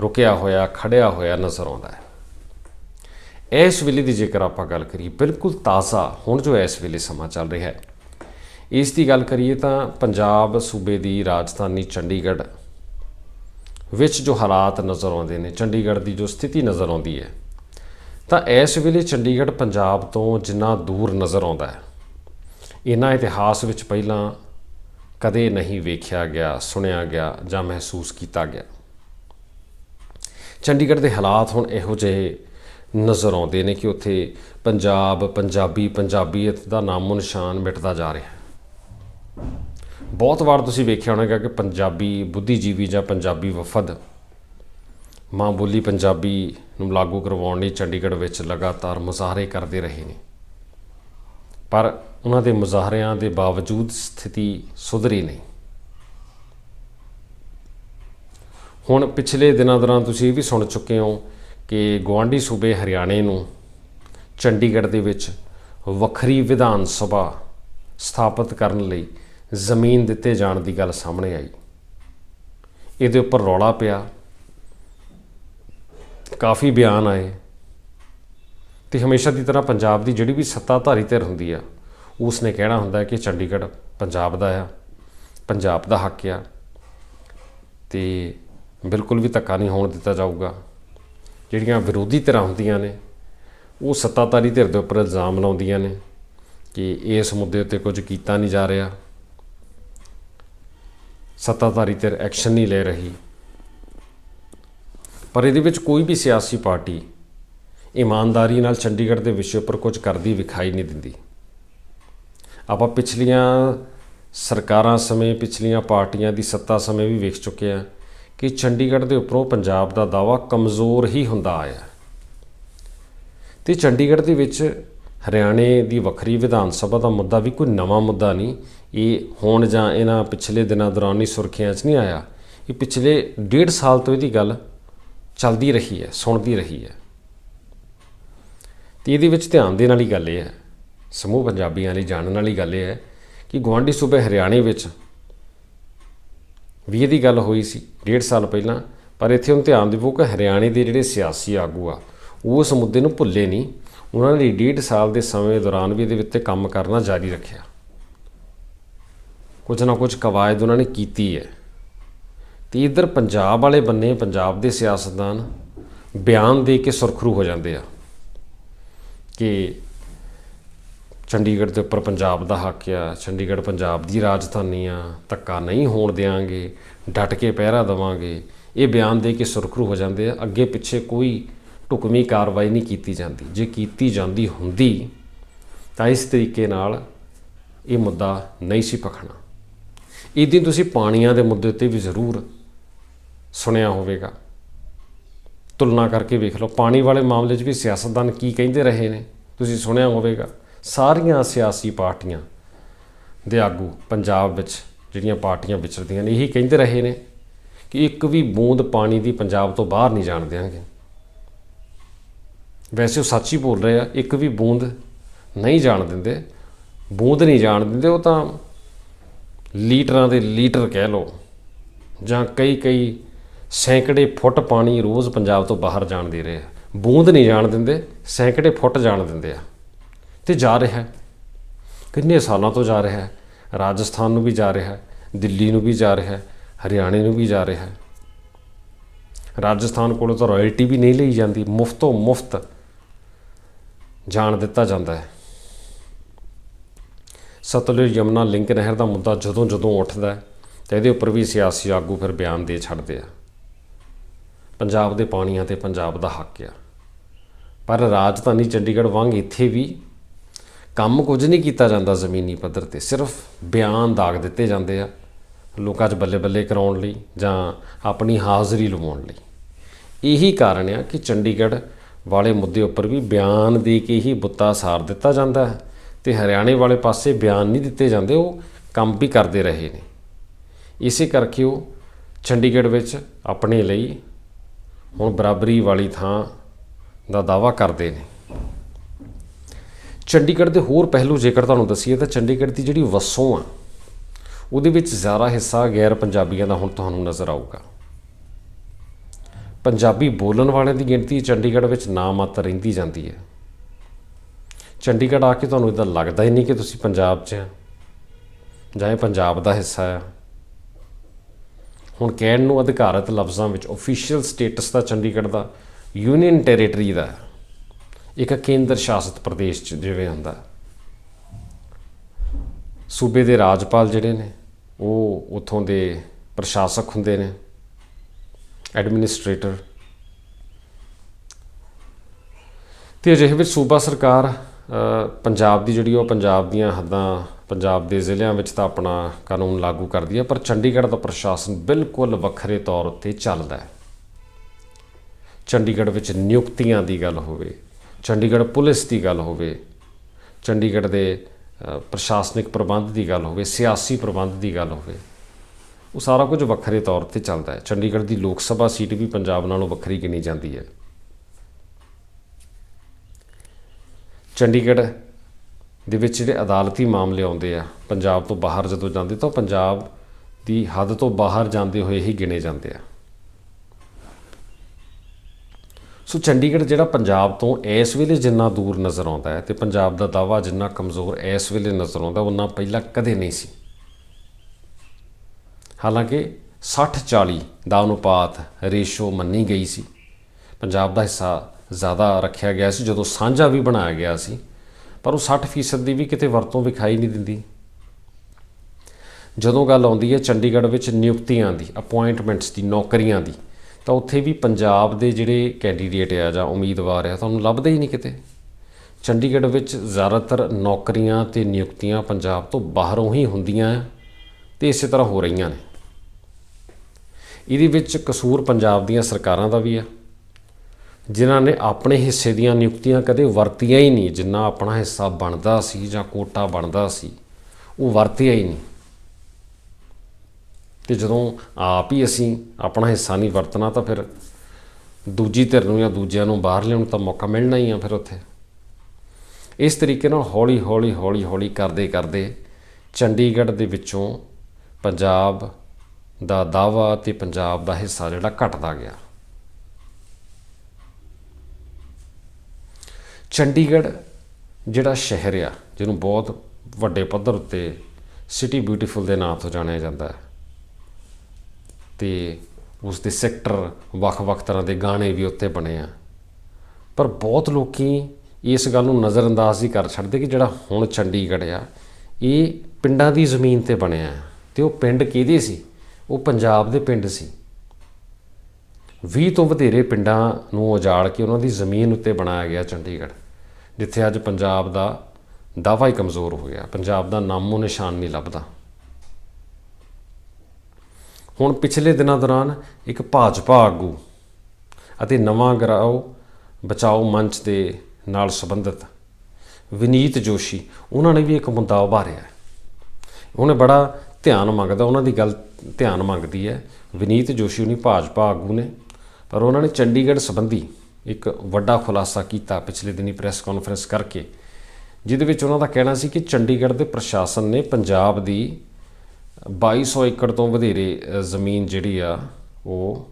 ਰੁਕਿਆ ਹੋਇਆ, ਖੜਿਆ ਹੋਇਆ ਨਜ਼ਰ ਆਉਂਦਾ ਹੈ। ਇਸ ਵੇਲੇ ਦੀ ਜੇਕਰ ਆਪਾਂ ਗੱਲ ਕਰੀਏ, ਬਿਲਕੁਲ ਤਾਜ਼ਾ ਹੁਣ ਜੋ ਇਸ ਵੇਲੇ ਸਮਾਂ ਚੱਲ ਰਿਹਾ ਹੈ ਇਸ ਦੀ ਗੱਲ ਕਰੀਏ ਤਾਂ ਪੰਜਾਬ ਸੂਬੇ ਦੀ ਰਾਜਧਾਨੀ ਚੰਡੀਗੜ੍ਹ, ਵਿੱਚ ਜੋ ਹਾਲਾਤ ਨਜ਼ਰ ਆਉਂਦੇ ਨੇ, ਚੰਡੀਗੜ੍ਹ ਦੀ ਜੋ ਸਥਿਤੀ ਨਜ਼ਰ ਆਉਂਦੀ ਹੈ, ਤਾਂ ਇਸ ਵੇਲੇ ਚੰਡੀਗੜ੍ਹ ਪੰਜਾਬ ਤੋਂ ਜਿੰਨਾ ਦੂਰ ਨਜ਼ਰ ਆਉਂਦਾ ਹੈ ਇਹਨਾਂ ਇਤਿਹਾਸ ਵਿੱਚ ਪਹਿਲਾਂ ਕਦੇ ਨਹੀਂ ਵੇਖਿਆ ਗਿਆ, ਸੁਣਿਆ ਗਿਆ ਜਾਂ ਮਹਿਸੂਸ ਕੀਤਾ ਗਿਆ। ਚੰਡੀਗੜ੍ਹ ਦੇ ਹਾਲਾਤ ਹੁਣ ਇਹੋ ਜਿਹੇ ਨਜ਼ਰ ਆਉਂਦੇ ਨੇ ਕਿ ਉੱਥੇ ਪੰਜਾਬ, ਪੰਜਾਬੀ, ਪੰਜਾਬੀਅਤ ਦਾ ਨਾਮੋ ਨਿਸ਼ਾਨ ਮਿਟਦਾ ਜਾ ਰਿਹਾ ਹੈ। ਬਹੁਤ ਵਾਰ ਤੁਸੀਂ ਵੇਖਿਆ ਹੋਣਾ ਕਿ ਪੰਜਾਬੀ ਬੁੱਧੀਜੀਵੀ ਜਾਂ ਪੰਜਾਬੀ ਵਫਦ ਮਾਂ ਬੋਲੀ ਪੰਜਾਬੀ ਨੂੰ ਲਾਗੂ ਕਰਵਾਉਣ ਲਈ ਚੰਡੀਗੜ੍ਹ ਵਿੱਚ ਲਗਾਤਾਰ ਮੁਜ਼ਾਹਰੇ ਕਰਦੇ ਰਹੇ ਨੇ। ਪਰ ਉਹਨਾਂ ਦੇ ਮੁਜ਼ਾਹਰਿਆਂ ਦੇ ਬਾਵਜੂਦ ਸਥਿਤੀ ਸੁਧਰੀ ਨਹੀਂ। ਹੁਣ ਪਿਛਲੇ ਦਿਨਾਂ ਦੌਰਾਨ ਤੁਸੀਂ ਇਹ ਵੀ ਸੁਣ ਚੁੱਕੇ ਹੋ ਕਿ ਗਵਾਂਢੀ ਸੂਬੇ ਹਰਿਆਣੇ ਨੂੰ ਚੰਡੀਗੜ੍ਹ ਦੇ ਵਿੱਚ ਵੱਖਰੀ ਵਿਧਾਨ ਸਭਾ ਸਥਾਪਿਤ ਕਰਨ ਲਈ ਜ਼ਮੀਨ ਦਿੱਤੇ ਜਾਣ ਦੀ ਗੱਲ ਸਾਹਮਣੇ ਆਈ। ਇਹਦੇ ਉੱਪਰ ਰੌਲਾ ਪਿਆ। ਕਾਫੀ ਬਿਆਨ ਆਏ। ਤੇ ਹਮੇਸ਼ਾ ਦੀ ਤਰ੍ਹਾਂ ਪੰਜਾਬ ਦੀ ਜਿਹੜੀ ਵੀ ਸੱਤਾਧਾਰੀ ਧਿਰ ਹੁੰਦੀ ਆ ਉਸ ਨੇ ਕਹਿਣਾ ਹੁੰਦਾ ਕਿ ਚੰਡੀਗੜ੍ਹ ਪੰਜਾਬ ਦਾ ਆ, ਪੰਜਾਬ ਦਾ ਹੱਕ ਆ। ਤੇ ਬਿਲਕੁਲ ਵੀ ਧੱਕਾ ਨਹੀਂ ਹੋਣ ਦਿੱਤਾ ਜਾਊਗਾ। ਜਿਹੜੀਆਂ ਵਿਰੋਧੀ ਧਿਰਾਂ ਹੁੰਦੀਆਂ ਨੇ, ਉਹ ਸੱਤਾਧਾਰੀ ਧਿਰ ਦੇ ਉੱਪਰ ਇਲਜ਼ਾਮ ਲਾਉਂਦੀਆਂ ਨੇ ਕਿ ਇਸ ਮੁੱਦੇ ਉੱਤੇ ਕੁਝ ਕੀਤਾ ਨਹੀਂ ਜਾ ਰਿਹਾ। ਸੱਤਾਧਾਰੀ ਧਿਰ ਐਕਸ਼ਨ ਨਹੀਂ ਲੈ ਰਹੀ। ਪਰ ਇਹਦੇ ਵਿੱਚ ਕੋਈ ਵੀ ਸਿਆਸੀ ਪਾਰਟੀ ਇਮਾਨਦਾਰੀ ਨਾਲ ਚੰਡੀਗੜ੍ਹ ਦੇ ਵਿਸ਼ੇ ਉੱਪਰ ਕੁਝ ਕਰਦੀ ਵਿਖਾਈ ਨਹੀਂ ਦਿੰਦੀ। ਆਪਾਂ ਪਿਛਲੀਆਂ ਸਰਕਾਰਾਂ ਸਮੇਂ, ਪਿਛਲੀਆਂ ਪਾਰਟੀਆਂ ਦੀ ਸੱਤਾ ਸਮੇਂ ਵੀ ਵੇਖ ਚੁੱਕੇ ਆ ਕਿ ਚੰਡੀਗੜ੍ਹ ਦੇ ਉੱਪਰੋਂ ਪੰਜਾਬ ਦਾ ਦਾਵਾ ਕਮਜ਼ੋਰ ਹੀ ਹੁੰਦਾ ਆਇਆ ਤੇ ਚੰਡੀਗੜ੍ਹ ਦੇ ਵਿੱਚ ਹਰਿਆਣੇ ਦੀ ਵੱਖਰੀ ਵਿਧਾਨ ਸਭਾ ਦਾ ਮੁੱਦਾ ਵੀ ਕੋਈ ਨਵਾਂ ਮੁੱਦਾ ਨਹੀਂ ਇਹ ਹੋਣ ਜਾਂ ਇਹਨਾਂ ਪਿਛਲੇ ਦਿਨਾਂ ਦੌਰਾਨ ਹੀ ਸੁਰਖੀਆਂ 'ਚ ਨਹੀਂ ਆਇਆ। ਇਹ ਪਿਛਲੇ ਡੇਢ ਸਾਲ ਤੋਂ ਇਹਦੀ ਗੱਲ ਚੱਲਦੀ ਰਹੀ ਹੈ, ਸੁਣਦੀ ਰਹੀ ਹੈ। ਤੇ ਇਹਦੇ ਵਿੱਚ ਧਿਆਨ ਦੇਣ ਵਾਲੀ ਗੱਲ ਇਹ ਹੈ, ਸਮੂਹ ਪੰਜਾਬੀਆਂ ਲਈ ਜਾਣਨ ਵਾਲੀ ਗੱਲ ਇਹ ਹੈ ਕਿ ਗਵਾਂਢੀ ਸੂਬੇ ਹਰਿਆਣੇ ਵਿੱਚ ਵੀ ਇਹਦੀ ਗੱਲ ਹੋਈ ਸੀ ਡੇਢ ਸਾਲ ਪਹਿਲਾਂ, ਪਰ ਇੱਥੇ ਹੁਣ ਧਿਆਨ ਦਿਵੋ ਕਿ ਹਰਿਆਣੇ ਦੇ ਜਿਹੜੇ ਸਿਆਸੀ ਆਗੂ ਆ, ਉਹ ਉਸ ਮੁੱਦੇ ਨੂੰ ਭੁੱਲੇ ਨਹੀਂ। ਉਹਨਾਂ ਨੇ ਡੇਢ ਸਾਲ ਦੇ ਸਮੇਂ ਦੌਰਾਨ ਵੀ ਇਹਦੇ ਵਿੱਚ ਕੰਮ ਕਰਨਾ ਜਾਰੀ ਰੱਖਿਆ। ਕੁਝ ਨਾ ਕੁਝ ਕਵਾਇਦ ਉਹਨਾਂ ਨੇ ਕੀਤੀ ਹੈ। ਤੇ ਇਧਰ ਪੰਜਾਬ ਵਾਲੇ ਬੰਨੇ ਪੰਜਾਬ ਦੇ ਸਿਆਸਤਦਾਨ ਬਿਆਨ ਦੇ ਕੇ ਸੁਰਖਰੂ ਹੋ ਜਾਂਦੇ ਆ ਕਿ ਚੰਡੀਗੜ੍ਹ ਦੇ ਉੱਪਰ ਪੰਜਾਬ ਦਾ ਹੱਕ ਆ, ਚੰਡੀਗੜ੍ਹ ਪੰਜਾਬ ਦੀ ਰਾਜਧਾਨੀ ਆ, ਧੱਕਾ ਨਹੀਂ ਹੋਣ ਦੇਵਾਂਗੇ ਡਟ ਕੇ ਪਹਿਰਾ ਦੇਵਾਂਗੇ, ਇਹ ਬਿਆਨ ਦੇ ਕੇ ਸੁਰਖਰੂ ਹੋ ਜਾਂਦੇ ਆ। ਅੱਗੇ ਪਿੱਛੇ ਕੋਈ ਢੁਕਵੀਂ ਕਾਰਵਾਈ ਨਹੀਂ ਕੀਤੀ ਜਾਂਦੀ। ਜੇ ਕੀਤੀ ਜਾਂਦੀ ਹੁੰਦੀ ਤਾਂ ਇਸ ਤਰੀਕੇ ਨਾਲ ਇਹ ਮੁੱਦਾ ਨਹੀਂ ਸੀ ਪਖਣਾ। ਇਦਾਂ ਤੁਸੀਂ ਪਾਣੀਆਂ ਦੇ ਮੁੱਦੇ ਉੱਤੇ ਵੀ ਜ਼ਰੂਰ ਸੁਣਿਆ ਹੋਵੇਗਾ। ਤੁਲਨਾ ਕਰਕੇ ਵੇਖ ਲਓ, ਪਾਣੀ ਵਾਲੇ ਮਾਮਲੇ 'ਚ ਵੀ ਸਿਆਸਤਦਾਨ ਕੀ ਕਹਿੰਦੇ ਰਹੇ ਨੇ, ਤੁਸੀਂ ਸੁਣਿਆ ਹੋਵੇਗਾ। ਸਾਰੀਆਂ ਸਿਆਸੀ ਪਾਰਟੀਆਂ ਦੇ ਆਗੂ ਪੰਜਾਬ ਵਿੱਚ ਜਿਹੜੀਆਂ ਪਾਰਟੀਆਂ ਵਿਚਰਦੀਆਂ ਨੇ, ਇਹੀ ਕਹਿੰਦੇ ਰਹੇ ਨੇ ਕਿ ਇੱਕ ਵੀ ਬੂੰਦ ਪਾਣੀ ਦੀ ਪੰਜਾਬ ਤੋਂ ਬਾਹਰ ਨਹੀਂ ਜਾਣ ਦੇਣਗੇ ਵੈਸੇ ਉਹ ਸੱਚ ਹੀ ਬੋਲ ਰਹੇ ਆ, ਇੱਕ ਵੀ ਬੂੰਦ ਨਹੀਂ ਜਾਣ ਦਿੰਦੇ। ਬੂੰਦ ਨਹੀਂ ਜਾਣ ਦਿੰਦੇ, ਉਹ ਤਾਂ ਲੀਟਰਾਂ ਦੇ ਲੀਟਰ ਕਹਿ ਲਓ, ਜਾਂ ਕਈ ਕਈ ਸੈਂਕੜੇ ਫੁੱਟ ਪਾਣੀ ਰੋਜ਼ ਪੰਜਾਬ ਤੋਂ ਬਾਹਰ ਜਾਣ ਦੇ ਰਹੇ ਆ। ਬੂੰਦ ਨਹੀਂ ਜਾਣ ਦਿੰਦੇ, ਸੈਂਕੜੇ ਫੁੱਟ ਜਾਣ ਦਿੰਦੇ ਆ। ਤੇ ਜਾ ਰਿਹਾ ਕਿੰਨੇ ਸਾਲਾਂ ਤੋਂ ਜਾ ਰਿਹਾ ਰਾਜਸਥਾਨ ਨੂੰ ਵੀ ਜਾ ਰਿਹਾ ਦਿੱਲੀ ਨੂੰ ਵੀ ਜਾ ਰਿਹਾ ਹਰਿਆਣੇ ਨੂੰ ਵੀ ਜਾ ਰਿਹਾ ਰਾਜਸਥਾਨ ਕੋਲੋਂ ਤਾਂ ਰਾਇਲਟੀ ਵੀ ਨਹੀਂ ਲਈ ਜਾਂਦੀ, ਮੁਫਤੋਂ ਮੁਫਤ ਜਾਣ ਦਿੱਤਾ ਜਾਂਦਾ ਹੈ। ਸਤਲੁਜ ਯਮਨਾ ਲਿੰਕ ਨਹਿਰ ਦਾ ਮੁੱਦਾ ਜਦੋਂ ਜਦੋਂ ਉੱਠਦਾ ਹੈ ਤੇ ਇਹਦੇ ਉੱਪਰ ਵੀ ਸਿਆਸੀ ਆਗੂ ਫਿਰ ਬਿਆਨ ਦੇ ਛੱਡਦੇ ਆ। ਪੰਜਾਬ ਦੇ ਪਾਣੀਆਂ ਤੇ ਪੰਜਾਬ ਦਾ ਹੱਕ ਆ। ਪਰ ਰਾਜਧਾਨੀ ਚੰਡੀਗੜ੍ਹ ਵਾਂਗ ਇੱਥੇ ਵੀ ਕੰਮ ਕੁਝ ਨਹੀਂ ਕੀਤਾ ਜਾਂਦਾ ਜ਼ਮੀਨੀ ਪੱਧਰ ਤੇ, ਸਿਰਫ ਬਿਆਨ ਦਾਗ ਦਿੱਤੇ ਜਾਂਦੇ ਆ ਲੋਕਾਂ 'ਚ ਬੱਲੇ ਬੱਲੇ ਕਰਾਉਣ ਲਈ ਜਾਂ ਆਪਣੀ ਹਾਜ਼ਰੀ ਲਵਾਉਣ ਲਈ। ਇਹੀ ਕਾਰਨ ਆ ਕਿ ਚੰਡੀਗੜ੍ਹ ਵਾਲੇ ਮੁੱਦੇ ਉੱਪਰ ਵੀ ਬਿਆਨ ਦੇ ਕੇ ਹੀ ਬੁੱਤਾ ਸਾਰ ਦਿੱਤਾ ਜਾਂਦਾ ਹੈ। ਤੇ ਹਰਿਆਣੇ ਵਾਲੇ ਪਾਸੇ ਬਿਆਨ ਨਹੀਂ ਦਿੱਤੇ ਜਾਂਦੇ, ਉਹ ਕੰਮ ਵੀ ਕਰਦੇ ਰਹੇ ਨੇ। ਇਸੇ ਕਰਕੇ ਉਹ ਚੰਡੀਗੜ੍ਹ ਵਿੱਚ ਆਪਣੇ ਲਈ ਹੁਣ ਬਰਾਬਰੀ ਵਾਲੀ ਥਾਂ ਦਾ ਦਾਵਾ ਕਰਦੇ ਨੇ। ਚੰਡੀਗੜ੍ਹ ਦੇ ਹੋਰ ਪਹਿਲੂ ਜੇਕਰ ਤੁਹਾਨੂੰ ਦਸੀਏ ਤਾਂ ਚੰਡੀਗੜ੍ਹ ਦੀ ਜਿਹੜੀ ਵਸੋਂ ਆ, ਉਹਦੇ ਵਿੱਚ ਜ਼ਿਆਦਾ ਹਿੱਸਾ ਗੈਰ ਪੰਜਾਬੀਆਂ ਦਾ ਹੁਣ ਤੁਹਾਨੂੰ ਨਜ਼ਰ ਆਊਗਾ। ਪੰਜਾਬੀ ਬੋਲਣ ਵਾਲਿਆਂ ਦੀ ਗਿਣਤੀ ਚੰਡੀਗੜ੍ਹ ਵਿੱਚ ਨਾ ਮਾਤਰ ਰਹਿੰਦੀ ਜਾਂਦੀ ਹੈ। ਚੰਡੀਗੜ੍ਹ ਆ ਕੇ ਤੁਹਾਨੂੰ ਇਦਾਂ ਲੱਗਦਾ ਹੀ ਨਹੀਂ ਕਿ ਤੁਸੀਂ ਪੰਜਾਬ 'ਚ ਆ, ਜਾਂ ਇਹ ਪੰਜਾਬ ਦਾ ਹਿੱਸਾ ਆ। ਹੁਣ ਕਹਿਣ ਨੂੰ ਅਧਿਕਾਰਤ ਲਫ਼ਜ਼ਾਂ ਵਿੱਚ ਅਫੀਸ਼ੀਅਲ ਸਟੇਟਸ ਦਾ ਚੰਡੀਗੜ੍ਹ ਦਾ ਯੂਨੀਅਨ ਟੈਰੀਟਰੀ ਦਾ ਇੱਕ ਕੇਂਦਰ ਸ਼ਾਸਿਤ ਪ੍ਰਦੇਸ਼ 'ਚ ਜਿਵੇਂ ਹੁੰਦਾ। ਸੂਬੇ ਦੇ ਰਾਜਪਾਲ ਜਿਹੜੇ ਨੇ, ਉਹ ਉਥੋਂ ਦੇ ਪ੍ਰਸ਼ਾਸਕ ਹੁੰਦੇ ਨੇ ਐਡਮਿਨਿਸਟ੍ਰੇਟਰ ਤੇ ਅਜਿਹੇ ਵਿੱਚ ਸੂਬਾ ਸਰਕਾਰ ਪੰਜਾਬ ਦੀ ਜਿਹੜੀ ਉਹ ਪੰਜਾਬ ਦੀਆਂ ਹੱਦਾਂ ਪੰਜਾਬ ਦੇ ਜ਼ਿਲ੍ਹਿਆਂ ਵਿੱਚ ਤਾਂ ਆਪਣਾ ਕਾਨੂੰਨ ਲਾਗੂ ਕਰਦੀ ਹੈ, ਪਰ ਚੰਡੀਗੜ੍ਹ ਦਾ ਪ੍ਰਸ਼ਾਸਨ ਬਿਲਕੁਲ ਵੱਖਰੇ ਤੌਰ ਉੱਤੇ ਚੱਲਦਾ ਹੈ। ਚੰਡੀਗੜ੍ਹ ਵਿੱਚ ਨਿਯੁਕਤੀਆਂ ਦੀ ਗੱਲ ਹੋਵੇ, ਚੰਡੀਗੜ੍ਹ ਪੁਲਿਸ ਦੀ ਗੱਲ ਹੋਵੇ, ਚੰਡੀਗੜ੍ਹ ਦੇ ਪ੍ਰਸ਼ਾਸਨਿਕ ਪ੍ਰਬੰਧ ਦੀ ਗੱਲ ਹੋਵੇ, ਸਿਆਸੀ ਪ੍ਰਬੰਧ ਦੀ ਗੱਲ ਹੋਵੇ, ਉਹ ਸਾਰਾ ਕੁਝ ਵੱਖਰੇ ਤੌਰ ਤੇ ਚੱਲਦਾ ਹੈ। ਚੰਡੀਗੜ੍ਹ ਦੀ ਲੋਕ ਸਭਾ ਸੀਟ ਵੀ ਪੰਜਾਬ ਨਾਲੋਂ ਵੱਖਰੀ ਗਿਣੀ ਜਾਂਦੀ ਹੈ। ਚੰਡੀਗੜ੍ਹ ਦੇ ਵਿੱਚ ਜਿਹੜੇ ਅਦਾਲਤੀ ਮਾਮਲੇ ਆਉਂਦੇ ਆ, ਪੰਜਾਬ ਤੋਂ ਬਾਹਰ ਜਦੋਂ ਜਾਂਦੇ ਤਾਂ ਉਹ ਪੰਜਾਬ ਦੀ ਹੱਦ ਤੋਂ ਬਾਹਰ ਜਾਂਦੇ ਹੋਏ ਹੀ ਗਿਣੇ ਜਾਂਦੇ ਆ। ਸੋ ਚੰਡੀਗੜ੍ਹ ਜਿਹੜਾ ਪੰਜਾਬ ਤੋਂ ਇਸ ਵੇਲੇ ਜਿੰਨਾ ਦੂਰ ਨਜ਼ਰ ਆਉਂਦਾ ਹੈ ਤੇ ਪੰਜਾਬ ਦਾ ਦਾਵਾ ਜਿੰਨਾ ਕਮਜ਼ੋਰ ਇਸ ਵੇਲੇ ਨਜ਼ਰ ਆਉਂਦਾ ਉਹਨਾਂ ਪਹਿਲਾਂ ਕਦੇ ਨਹੀਂ ਸੀ। ਹਾਲਾਂਕਿ 60-40 ਦਾ ਅਨੁਪਾਤ ਰੇਸ਼ੋ ਮੰਨੀ ਗਈ ਸੀ। ਪੰਜਾਬ ਦਾ ਹਿੱਸਾ ਜ਼ਿਆਦਾ ਰੱਖਿਆ ਗਿਆ ਸੀ, ਜਦੋਂ ਸਾਂਝਾ ਵੀ ਬਣਾਇਆ ਗਿਆ ਸੀ, ਪਰ ਉਹ 60% ਦੀ ਵੀ ਕਿਤੇ ਵਰਤੋਂ ਵਿਖਾਈ ਨਹੀਂ ਦਿੰਦੀ। ਜਦੋਂ ਗੱਲ ਆਉਂਦੀ ਹੈ ਚੰਡੀਗੜ੍ਹ ਵਿੱਚ ਨਿਯੁਕਤੀਆਂ ਦੀ ਅਪਾਇੰਟਮੈਂਟਸ ਦੀ, ਨੌਕਰੀਆਂ ਦੀ, ਤਾਂ ਉੱਥੇ ਵੀ ਪੰਜਾਬ ਦੇ ਜਿਹੜੇ ਕੈਂਡੀਡੇਟ ਆ ਜਾਂ ਉਮੀਦਵਾਰ ਆ ਤੁਹਾਨੂੰ ਲੱਭਦੇ ਹੀ ਨਹੀਂ ਕਿਤੇ। ਚੰਡੀਗੜ੍ਹ ਵਿੱਚ ਜ਼ਿਆਦਾਤਰ ਨੌਕਰੀਆਂ ਤੇ ਨਿਯੁਕਤੀਆਂ ਪੰਜਾਬ ਤੋਂ ਬਾਹਰੋਂ ਹੀ ਹੁੰਦੀਆਂ ਆ ਤੇ ਇਸੇ ਤਰ੍ਹਾਂ ਹੋ ਰਹੀਆਂ ਨੇ। ਇਹਦੇ ਵਿੱਚ ਕਸੂਰ ਪੰਜਾਬ ਦੀਆਂ ਸਰਕਾਰਾਂ ਦਾ ਵੀ ਆ। ਜਿਨ੍ਹਾਂ ਨੇ ਆਪਣੇ ਹਿੱਸੇ ਦੀਆਂ ਨਿਯੁਕਤੀਆਂ ਕਦੇ ਵਰਤੀਆਂ ਹੀ ਨਹੀਂ, ਜਿੰਨਾ ਆਪਣਾ ਹਿੱਸਾ ਬਣਦਾ ਸੀ ਜਾਂ ਕੋਟਾ ਬਣਦਾ ਸੀ, ਉਹ ਵਰਤਿਆ ਹੀ ਨਹੀਂ। ਤੇ ਜਦੋਂ ਆਪ ਹੀ ਅਸੀਂ ਆਪਣਾ ਹਿੱਸਾ ਨਹੀਂ ਵਰਤਣਾ, ਤਾਂ ਫਿਰ ਦੂਜੀ ਧਿਰ ਨੂੰ ਜਾਂ ਦੂਜਿਆਂ ਨੂੰ ਬਾਹਰ ਲਿਆਉਣ ਦਾ ਮੌਕਾ ਮਿਲਣਾ ਹੀ ਆ ਫਿਰ ਉੱਥੇ। ਇਸ ਤਰੀਕੇ ਨਾਲ ਹੌਲੀ ਹੌਲੀ ਹੌਲੀ ਹੌਲੀ ਕਰਦੇ ਕਰਦੇ ਚੰਡੀਗੜ੍ਹ ਦੇ ਵਿੱਚੋਂ ਪੰਜਾਬ ਦਾ ਦਾਵਾ ਤੇ ਪੰਜਾਬ ਦਾ ਹਿੱਸਾ ਜਿਹੜਾ ਘਟਦਾ ਗਿਆ। ਚੰਡੀਗੜ੍ਹ ਜਿਹੜਾ ਸ਼ਹਿਰ ਆ, ਜਿਹਨੂੰ ਬਹੁਤ ਵੱਡੇ ਪੱਧਰ ਉੱਤੇ ਸਿਟੀ ਬਿਊਟੀਫੁਲ ਦੇ ਨਾਂ ਤੋਂ ਜਾਣਿਆ ਜਾਂਦਾ ਹੈ। ਤੇ ਉਸ ਦੇ ਸੈਕਟਰ ਵੱਖ-ਵੱਖ ਤਰ੍ਹਾਂ ਦੇ ਗਾਣੇ ਵੀ ਉੱਤੇ ਬਣੇ ਆ। ਪਰ ਬਹੁਤ ਲੋਕੀ ਇਸ ਗੱਲ ਨੂੰ ਨਜ਼ਰਅੰਦਾਜ਼ ਹੀ ਕਰ ਛੱਡਦੇ ਕਿ ਜਿਹੜਾ ਹੁਣ ਚੰਡੀਗੜ੍ਹ ਆ, ਇਹ ਪਿੰਡਾਂ ਦੀ ਜ਼ਮੀਨ ਤੇ ਬਣਿਆ ਹੈ। ਤੇ ਉਹ ਪਿੰਡ ਕਿਹਦੇ ਸੀ? ਉਹ ਪੰਜਾਬ ਦੇ ਪਿੰਡ ਸੀ। 20 ਤੋਂ ਵਧੇਰੇ ਪਿੰਡਾਂ ਨੂੰ ਉਜਾੜ ਕੇ ਉਹਨਾਂ ਦੀ ਜ਼ਮੀਨ ਉੱਤੇ ਬਣਾਇਆ ਗਿਆ ਚੰਡੀਗੜ੍ਹ, ਜਿੱਥੇ ਅੱਜ ਪੰਜਾਬ ਦਾ ਦਾਵਾ ਹੀ ਕਮਜ਼ੋਰ ਹੋ ਗਿਆ। ਪੰਜਾਬ ਦਾ ਨਾਮੋ ਨਿਸ਼ਾਨ ਨਹੀਂ ਲੱਭਦਾ। ਹੁਣ ਪਿਛਲੇ ਦਿਨਾਂ ਦੌਰਾਨ ਇੱਕ ਭਾਜਪਾ ਆਗੂ ਅਤੇ ਨਵਾਂ ਗਰਾਓ ਬਚਾਓ ਮੰਚ ਦੇ ਨਾਲ ਸੰਬੰਧਿਤ ਵਿਨੀਤ ਜੋਸ਼ੀ, ਉਹਨਾਂ ਨੇ ਵੀ ਇੱਕ ਮੁੱਦਾ ਉਭਾਰਿਆ ਉਹਨੇ ਬੜਾ ਧਿਆਨ ਮੰਗਦਾ, ਉਹਨਾਂ ਦੀ ਗੱਲ ਧਿਆਨ ਮੰਗਦੀ ਹੈ। ਵਿਨੀਤ ਜੋਸ਼ੀ, ਉਹਨੀ ਭਾਜਪਾ ਆਗੂ ਨੇ ਪਰ ਉਹਨਾਂ ਨੇ ਚੰਡੀਗੜ੍ਹ ਸੰਬੰਧੀ ਇੱਕ ਵੱਡਾ ਖੁਲਾਸਾ ਕੀਤਾ ਪਿਛਲੇ ਦਿਨੀ ਪ੍ਰੈਸ ਕਾਨਫਰੰਸ ਕਰਕੇ, ਜਿਹਦੇ ਵਿੱਚ ਉਹਨਾਂ ਦਾ ਕਹਿਣਾ ਸੀ ਕਿ ਚੰਡੀਗੜ੍ਹ ਦੇ ਪ੍ਰਸ਼ਾਸਨ ਨੇ ਪੰਜਾਬ ਦੀ 2200 ਏਕੜ ਤੋਂ ਵਧੇਰੇ ਜ਼ਮੀਨ ਜਿਹੜੀ ਆ, ਉਹ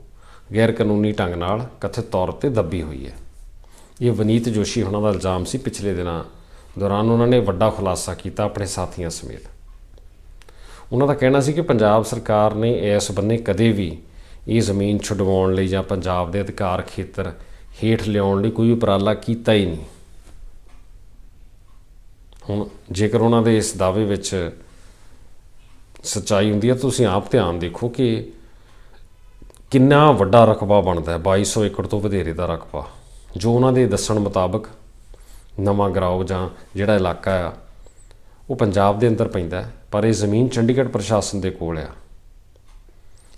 ਗੈਰ ਕਾਨੂੰਨੀ ਢੰਗ ਨਾਲ ਕਥਿਤ ਤੌਰ ਤੇ ਦੱਬੀ ਹੋਈ ਹੈ। ਇਹ ਵਨੀਤ ਜੋਸ਼ੀ ਉਹਨਾਂ ਦਾ ਇਲਜ਼ਾਮ ਸੀ ਪਿਛਲੇ ਦਿਨਾਂ ਦੌਰਾਨ ਉਹਨਾਂ ਨੇ ਵੱਡਾ ਖੁਲਾਸਾ ਕੀਤਾ ਆਪਣੇ ਸਾਥੀਆਂ ਸਮੇਤ। ਉਹਨਾਂ ਦਾ ਕਹਿਣਾ ਸੀ ਕਿ ਪੰਜਾਬ ਸਰਕਾਰ ਨੇ ਇਸ ਬੰਨੇ ਕਦੇ ਵੀ ਇਹ ਜ਼ਮੀਨ ਛੁਡਵਾਉਣ ਲਈ ਜਾਂ ਪੰਜਾਬ ਦੇ ਅਧਿਕਾਰ ਖੇਤਰ ਹੇਠ ਲਿਆਉਣ ਲਈ ਕੋਈ ਉਪਰਾਲਾ ਕੀਤਾ ਹੀ ਨਹੀਂ। ਹੁਣ ਜੇਕਰ ਉਹਨਾਂ ਦੇ ਇਸ ਦਾਅਵੇ ਵਿੱਚ ਸੱਚਾਈ ਹੁੰਦੀ ਹੈ ਤੁਸੀਂ ਆਪ ਧਿਆਨ ਦੇਖੋ ਕਿ ਕਿੰਨਾ ਵੱਡਾ ਰਕਬਾ ਬਣਦਾ ਹੈ 2200 ਏਕੜ ਤੋਂ ਵਧੇਰੇ ਦਾ ਰਕਬਾ। ਜੋ ਉਹਨਾਂ ਦੇ ਦੱਸਣ ਮੁਤਾਬਕ ਨਵਾਂ ਗਰਾਉ ਜਾਂ ਜਿਹੜਾ ਇਲਾਕਾ ਆ, ਉਹ ਪੰਜਾਬ ਦੇ ਅੰਦਰ ਪੈਂਦਾ ਪਰ ਇਹ ਜ਼ਮੀਨ ਚੰਡੀਗੜ੍ਹ ਪ੍ਰਸ਼ਾਸਨ ਦੇ ਕੋਲ ਆ।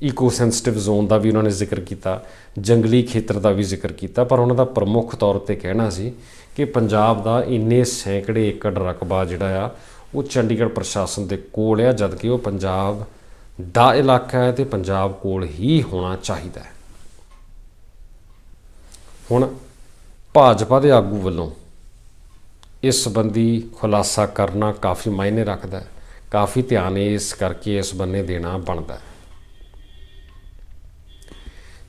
ਇਕੋ ਸੈਂਸਿਟਿਵ ਜ਼ੋਨ ਦਾ ਵੀ ਉਹਨਾਂ ਨੇ ਜ਼ਿਕਰ ਕੀਤਾ, ਜੰਗਲੀ ਖੇਤਰ ਦਾ ਵੀ ਜ਼ਿਕਰ ਕੀਤਾ, ਪਰ ਉਹਨਾਂ ਦਾ ਪ੍ਰਮੁੱਖ ਤੌਰ ਤੇ ਕਹਿਣਾ ਸੀ ਕਿ ਪੰਜਾਬ ਦਾ ਇੰਨੇ ਸੈਂਕੜੇ ਏਕੜ ਰਕਬਾ ਜਿਹੜਾ ਆ, ਉਹ ਚੰਡੀਗੜ੍ਹ ਪ੍ਰਸ਼ਾਸਨ ਦੇ ਕੋਲ ਆ, ਜਦਕਿ ਉਹ ਪੰਜਾਬ ਦਾ ਇਲਾਕਾ ਹੈ ਤੇ ਪੰਜਾਬ ਕੋਲ ਹੀ ਹੋਣਾ ਚਾਹੀਦਾ ਹੈ। ਹੁਣ ਭਾਜਪਾ ਦੇ ਆਗੂ ਵੱਲੋਂ ਇਸ ਸੰਬੰਧੀ ਖੁਲਾਸਾ ਕਰਨਾ ਕਾਫੀ ਮਾਇਨੇ ਰੱਖਦਾ ਹੈ, ਕਾਫੀ ਧਿਆਨ ਇਸ ਕਰਕੇ ਇਸ ਬੰਨੇ ਦੇਣਾ ਬਣਦਾ ਹੈ।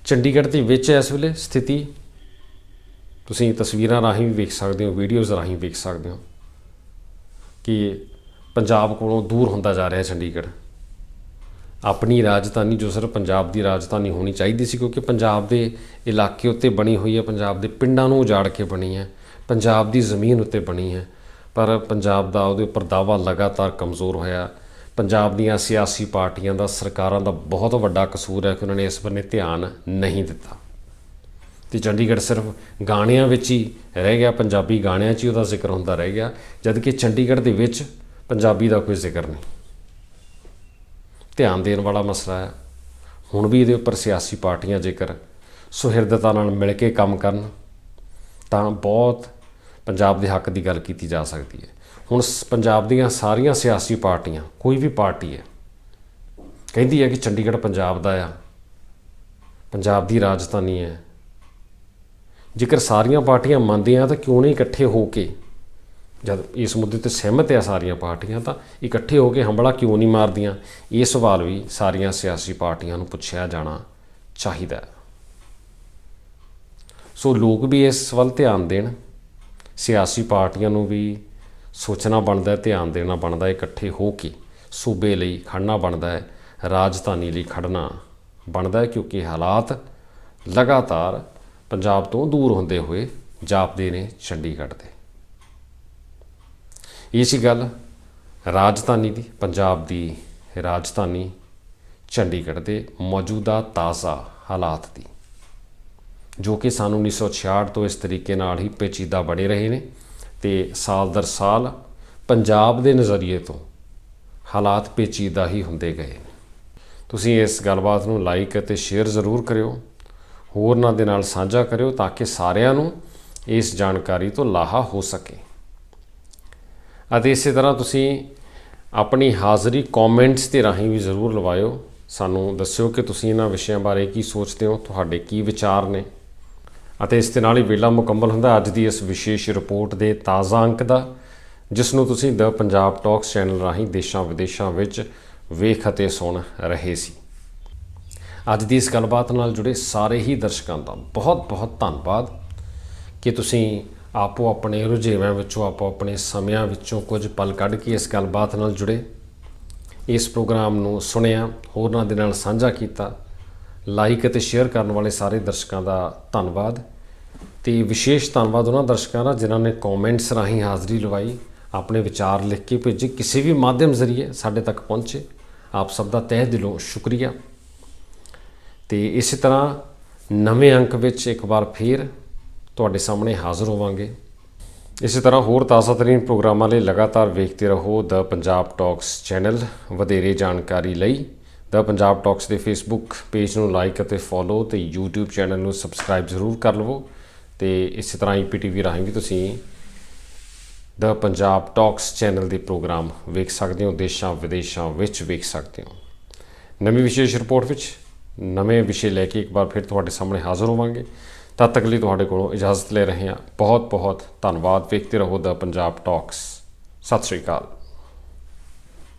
ਚੰਡੀਗੜ੍ਹ ਦੇ ਵਿੱਚ ਇਸ ਵੇਲੇ ਸਥਿਤੀ, ਤੁਸੀਂ ਤਸਵੀਰਾਂ ਰਾਹੀਂ ਵੀ ਵੇਖ ਸਕਦੇ ਹੋ ਵੀਡੀਓਜ਼ ਰਾਹੀਂ ਵੇਖ ਸਕਦੇ ਹੋ ਕਿ ਪੰਜਾਬ ਕੋਲੋਂ ਦੂਰ ਹੁੰਦਾ ਜਾ ਰਿਹਾ ਚੰਡੀਗੜ੍ਹ। ਆਪਣੀ ਰਾਜਧਾਨੀ ਜੋ ਸਿਰਫ ਪੰਜਾਬ ਦੀ ਰਾਜਧਾਨੀ ਹੋਣੀ ਚਾਹੀਦੀ ਸੀ ਕਿਉਂਕਿ ਪੰਜਾਬ ਦੇ ਇਲਾਕੇ ਉੱਤੇ ਬਣੀ ਹੋਈ ਹੈ, ਪੰਜਾਬ ਦੇ ਪਿੰਡਾਂ ਨੂੰ ਉਜਾੜ ਕੇ ਬਣੀ ਹੈ, ਪੰਜਾਬ ਦੀ ਜ਼ਮੀਨ ਉੱਤੇ ਬਣੀ ਹੈ, ਪਰ ਪੰਜਾਬ ਦਾ ਉਹਦੇ ਉੱਪਰ ਦਾਵਾ ਲਗਾਤਾਰ ਕਮਜ਼ੋਰ ਹੋਇਆ। ਪੰਜਾਬ ਦੀਆਂ ਸਿਆਸੀ ਪਾਰਟੀਆਂ ਦਾ, ਸਰਕਾਰਾਂ ਦਾ ਬਹੁਤ ਵੱਡਾ ਕਸੂਰ ਹੈ ਕਿ ਉਹਨਾਂ ਨੇ ਇਸ ਬੰਨੇ ਧਿਆਨ ਨਹੀਂ ਦਿੱਤਾ। ਤੇ ਚੰਡੀਗੜ੍ਹ ਸਿਰਫ ਗਾਣਿਆਂ ਵਿੱਚ ਹੀ ਰਹਿ ਗਿਆ, ਪੰਜਾਬੀ ਗਾਣਿਆਂ 'ਚ ਹੀ ਉਹਦਾ ਜ਼ਿਕਰ ਹੁੰਦਾ ਰਹਿ ਗਿਆ ਜਦ ਕਿ ਚੰਡੀਗੜ੍ਹ ਦੇ ਵਿੱਚ ਪੰਜਾਬੀ ਦਾ ਕੋਈ ਜ਼ਿਕਰ ਨਹੀਂ। ਧਿਆਨ ਦੇਣ ਵਾਲਾ ਮਸਲਾ ਹੈ। ਹੁਣ ਵੀ ਇਹਦੇ ਉੱਪਰ ਸਿਆਸੀ ਪਾਰਟੀਆਂ ਜੇਕਰ, ਸੁਹਿਰਦਤਾ ਨਾਲ ਮਿਲ ਕੇ ਕੰਮ ਕਰਨ, ਤਾਂ ਬਹੁਤ ਪੰਜਾਬ ਦੇ ਹੱਕ ਦੀ ਗੱਲ ਕੀਤੀ ਜਾ ਸਕਦੀ ਹੈ। ਹੁਣ ਸ- ਪੰਜਾਬ ਦੀਆਂ ਸਾਰੀਆਂ ਸਿਆਸੀ ਪਾਰਟੀਆਂ, ਕੋਈ ਵੀ ਪਾਰਟੀ ਹੈ, ਕਹਿੰਦੀ ਹੈ ਕਿ ਚੰਡੀਗੜ੍ਹ ਪੰਜਾਬ ਦਾ ਆ, ਪੰਜਾਬ ਦੀ ਰਾਜਧਾਨੀ ਹੈ। ਜੇਕਰ ਸਾਰੀਆਂ ਪਾਰਟੀਆਂ ਮੰਨਦੀਆਂ ਤਾਂ ਕਿਉਂ ਨਹੀਂ ਇਕੱਠੇ ਹੋ ਕੇ, ਜਦ ਇਸ ਮੁੱਦੇ ਤੇ ਸਹਿਮਤ ਆ ਸਾਰੀਆਂ ਪਾਰਟੀਆਂ ਤਾਂ ਇਕੱਠੇ ਹੋ ਕੇ ਹਮਲਾ ਕਿਉਂ ਨਹੀਂ ਮਾਰਦੀਆਂ? ਇਹ ਸਵਾਲ ਵੀ ਸਾਰੀਆਂ ਸਿਆਸੀ ਪਾਰਟੀਆਂ ਨੂੰ ਪੁੱਛਿਆ ਜਾਣਾ ਚਾਹੀਦਾ ਹੈ। ਸੋ ਲੋਕ ਵੀ ਇਸ ਵੱਲ ਧਿਆਨ ਦੇਣ, ਸਿਆਸੀ ਪਾਰਟੀਆਂ ਨੂੰ ਵੀ ਸੋਚਣਾ ਬਣਦਾ ਹੈ, ਧਿਆਨ ਦੇਣਾ ਬਣਦਾ ਹੈ, ਇਕੱਠੇ ਹੋ ਕੇ ਸੂਬੇ ਲਈ ਖੜਨਾ ਬਣਦਾ ਹੈ, ਰਾਜਧਾਨੀ ਲਈ ਖੜਨਾ ਬਣਦਾ ਹੈ, ਕਿਉਂਕਿ ਹਾਲਾਤ ਲਗਾਤਾਰ ਪੰਜਾਬ ਤੋਂ ਦੂਰ ਹੁੰਦੇ ਹੋਏ ਜਾਪਦੇ ਨੇ ਚੰਡੀਗੜ੍ਹ ਦੇ। ਇਹ ਸੀ ਗੱਲ ਰਾਜਧਾਨੀ ਦੀ, ਪੰਜਾਬ ਦੀ ਰਾਜਧਾਨੀ ਚੰਡੀਗੜ੍ਹ ਦੇ ਮੌਜੂਦਾ ਤਾਜ਼ਾ ਹਾਲਾਤ ਦੀ, ਜੋ ਕਿ ਸਾਨੂੰ 1966 ਤੋਂ ਇਸ ਤਰੀਕੇ ਨਾਲ ਹੀ ਪੇਚੀਦਾ ਬਣੇ ਰਹੇ ਨੇ। ਤੇ ਸਾਲ ਦਰ ਸਾਲ ਪੰਜਾਬ ਦੇ ਨਜ਼ਰੀਏ ਤੋਂ ਹਾਲਾਤ ਪੇਚੀਦਾ ਹੀ ਹੁੰਦੇ ਗਏ। ਨੇ ਤੁਸੀਂ ਇਸ ਗੱਲਬਾਤ ਨੂੰ ਲਾਈਕ ਅਤੇ ਸ਼ੇਅਰ ਜ਼ਰੂਰ ਕਰਿਓ। ਹੋਰਨਾਂ ਦੇ ਨਾਲ ਸਾਂਝਾ ਕਰਿਓ ਤਾਂ ਕਿ ਸਾਰਿਆਂ ਨੂੰ ਇਸ ਜਾਣਕਾਰੀ ਤੋਂ ਲਾਹਾ ਹੋ ਸਕੇ। ਅਤੇ ਇਸੇ ਤਰ੍ਹਾਂ ਤੁਸੀਂ ਆਪਣੀ ਹਾਜ਼ਰੀ ਕਮੈਂਟਸ ਦੇ ਰਾਹੀਂ ਵੀ ਜ਼ਰੂਰ ਲਵਾਇਓ। ਸਾਨੂੰ ਦੱਸਿਓ ਕਿ ਤੁਸੀਂ ਇਹਨਾਂ ਵਿਸ਼ਿਆਂ ਬਾਰੇ ਕੀ ਸੋਚਦੇ ਹੋ, ਤੁਹਾਡੇ ਕੀ ਵਿਚਾਰ ਨੇ। ਅਤੇ ਇਸ ਦੇ ਨਾਲ ਹੀ ਵੇਲਾ ਮੁਕੰਮਲ ਹੁੰਦਾ। ਅੱਜ ਦੀ ਇਸ ਵਿਸ਼ੇਸ਼ ਰਿਪੋਰਟ ਦੇ ਤਾਜ਼ਾ ਅੰਕ ਦਾ, ਜਿਸ ਨੂੰ ਤੁਸੀਂ ਦ ਪੰਜਾਬ ਟਾਕਸ ਚੈਨਲ ਰਾਹੀਂ ਦੇਸ਼ਾਂ ਵਿਦੇਸ਼ਾਂ ਵਿੱਚ ਵੇਖ ਅਤੇ ਸੁਣ ਰਹੇ ਸੀ। ਅੱਜ ਦੀ ਇਸ ਗੱਲਬਾਤ ਨਾਲ ਜੁੜੇ ਸਾਰੇ ਹੀ ਦਰਸ਼ਕਾਂ ਦਾ ਬਹੁਤ ਬਹੁਤ ਧੰਨਵਾਦ। ਕਿ ਤੁਸੀਂ ਆਪੋ ਆਪਣੇ ਰੁਝੇਵਿਆਂ ਵਿੱਚੋਂ, ਆਪੋ ਆਪਣੇ ਸਮਿਆਂ ਵਿੱਚੋਂ ਕੁਝ ਪਲ ਕੱਢ ਕੇ ਇਸ ਗੱਲਬਾਤ ਨਾਲ ਜੁੜੇ। ਇਸ ਪ੍ਰੋਗਰਾਮ ਨੂੰ ਸੁਣਿਆ, ਹੋਰਨਾਂ ਦੇ ਨਾਲ ਸਾਂਝਾ ਕੀਤਾ। ਲਾਈਕ ਅਤੇ ਸ਼ੇਅਰ ਕਰਨ ਵਾਲੇ ਸਾਰੇ ਦਰਸ਼ਕਾਂ ਦਾ ਧੰਨਵਾਦ। ਤੇ ਵਿਸ਼ੇਸ਼ ਧੰਨਵਾਦ ਉਹਨਾਂ ਦਰਸ਼ਕਾਂ ਦਾ ਜਿਨ੍ਹਾਂ ਨੇ ਕਮੈਂਟਸ ਰਾਹੀਂ ਹਾਜ਼ਰੀ ਲਵਾਈ, ਆਪਣੇ ਵਿਚਾਰ ਲਿਖ ਕੇ ਭੇਜੇ, ਕਿਸੇ ਵੀ ਮਾਧਿਅਮ ਜ਼ਰੀਏ ਸਾਡੇ ਤੱਕ ਪਹੁੰਚੇ। ਆਪ ਸਭ ਦਾ ਤਹਿ ਦਿਲੋਂ ਸ਼ੁਕਰੀਆ। ਤੇ ਇਸੇ ਤਰ੍ਹਾਂ ਨਵੇਂ ਅੰਕ ਵਿੱਚ ਇੱਕ ਵਾਰ ਫੇਰ ਤੁਹਾਡੇ ਸਾਹਮਣੇ ਹਾਜ਼ਰ ਹੋਵਾਂਗੇ। ਇਸੇ ਤਰ੍ਹਾਂ ਹੋਰ ਤਾਜ਼ਾ ਤਰੀਨ ਪ੍ਰੋਗਰਾਮਾਂ ਲਈ ਲਗਾਤਾਰ ਵੇਖਦੇ ਰਹੋ ਦ ਪੰਜਾਬ ਟਾਕਸ ਚੈਨਲ। ਵਧੇਰੇ ਜਾਣਕਾਰੀ ਲਈ ਦ ਪੰਜਾਬ ਟਾਕਸ ਦੇ ਫੇਸਬੁੱਕ ਪੇਜ ਨੂੰ ਲਾਈਕ ਅਤੇ ਫੋਲੋ ਤੇ YouTube ਚੈਨਲ ਨੂੰ ਸਬਸਕ੍ਰਾਈਬ ਜ਼ਰੂਰ ਕਰ ਲਵੋ। ਤੇ ਇਸੇ ਤਰ੍ਹਾਂ IPTV ਰਾਹੀਂ ਵੀ ਤੁਸੀਂ ਦ ਪੰਜਾਬ ਟਾਕਸ ਚੈਨਲ ਦੇ ਪ੍ਰੋਗਰਾਮ ਵੇਖ ਸਕਦੇ ਹੋ, ਦੇਸ਼ਾਂ ਵਿਦੇਸ਼ਾਂ ਵਿੱਚ ਵੇਖ ਸਕਦੇ ਹੋ। ਨਵੀਂ ਵਿਸ਼ੇਸ਼ ਰਿਪੋਰਟ ਵਿੱਚ ਨਵੇਂ ਵਿਸ਼ੇ ਲੈ ਕੇ ਇੱਕ ਵਾਰ ਫਿਰ ਤੁਹਾਡੇ ਸਾਹਮਣੇ ਹਾਜ਼ਰ ਹੋਵਾਂਗੇ। ਤਦ ਤੱਕ ਲਈ ਤੁਹਾਡੇ ਕੋਲੋਂ ਇਜਾਜ਼ਤ ਲੈ ਰਹੇ ਹਾਂ। ਬਹੁਤ ਬਹੁਤ ਧੰਨਵਾਦ। ਵੇਖਦੇ ਰਹੋ ਦਾ ਪੰਜਾਬ ਟਾਕਸ। ਸਤਿ ਸ਼੍ਰੀ ਅਕਾਲ।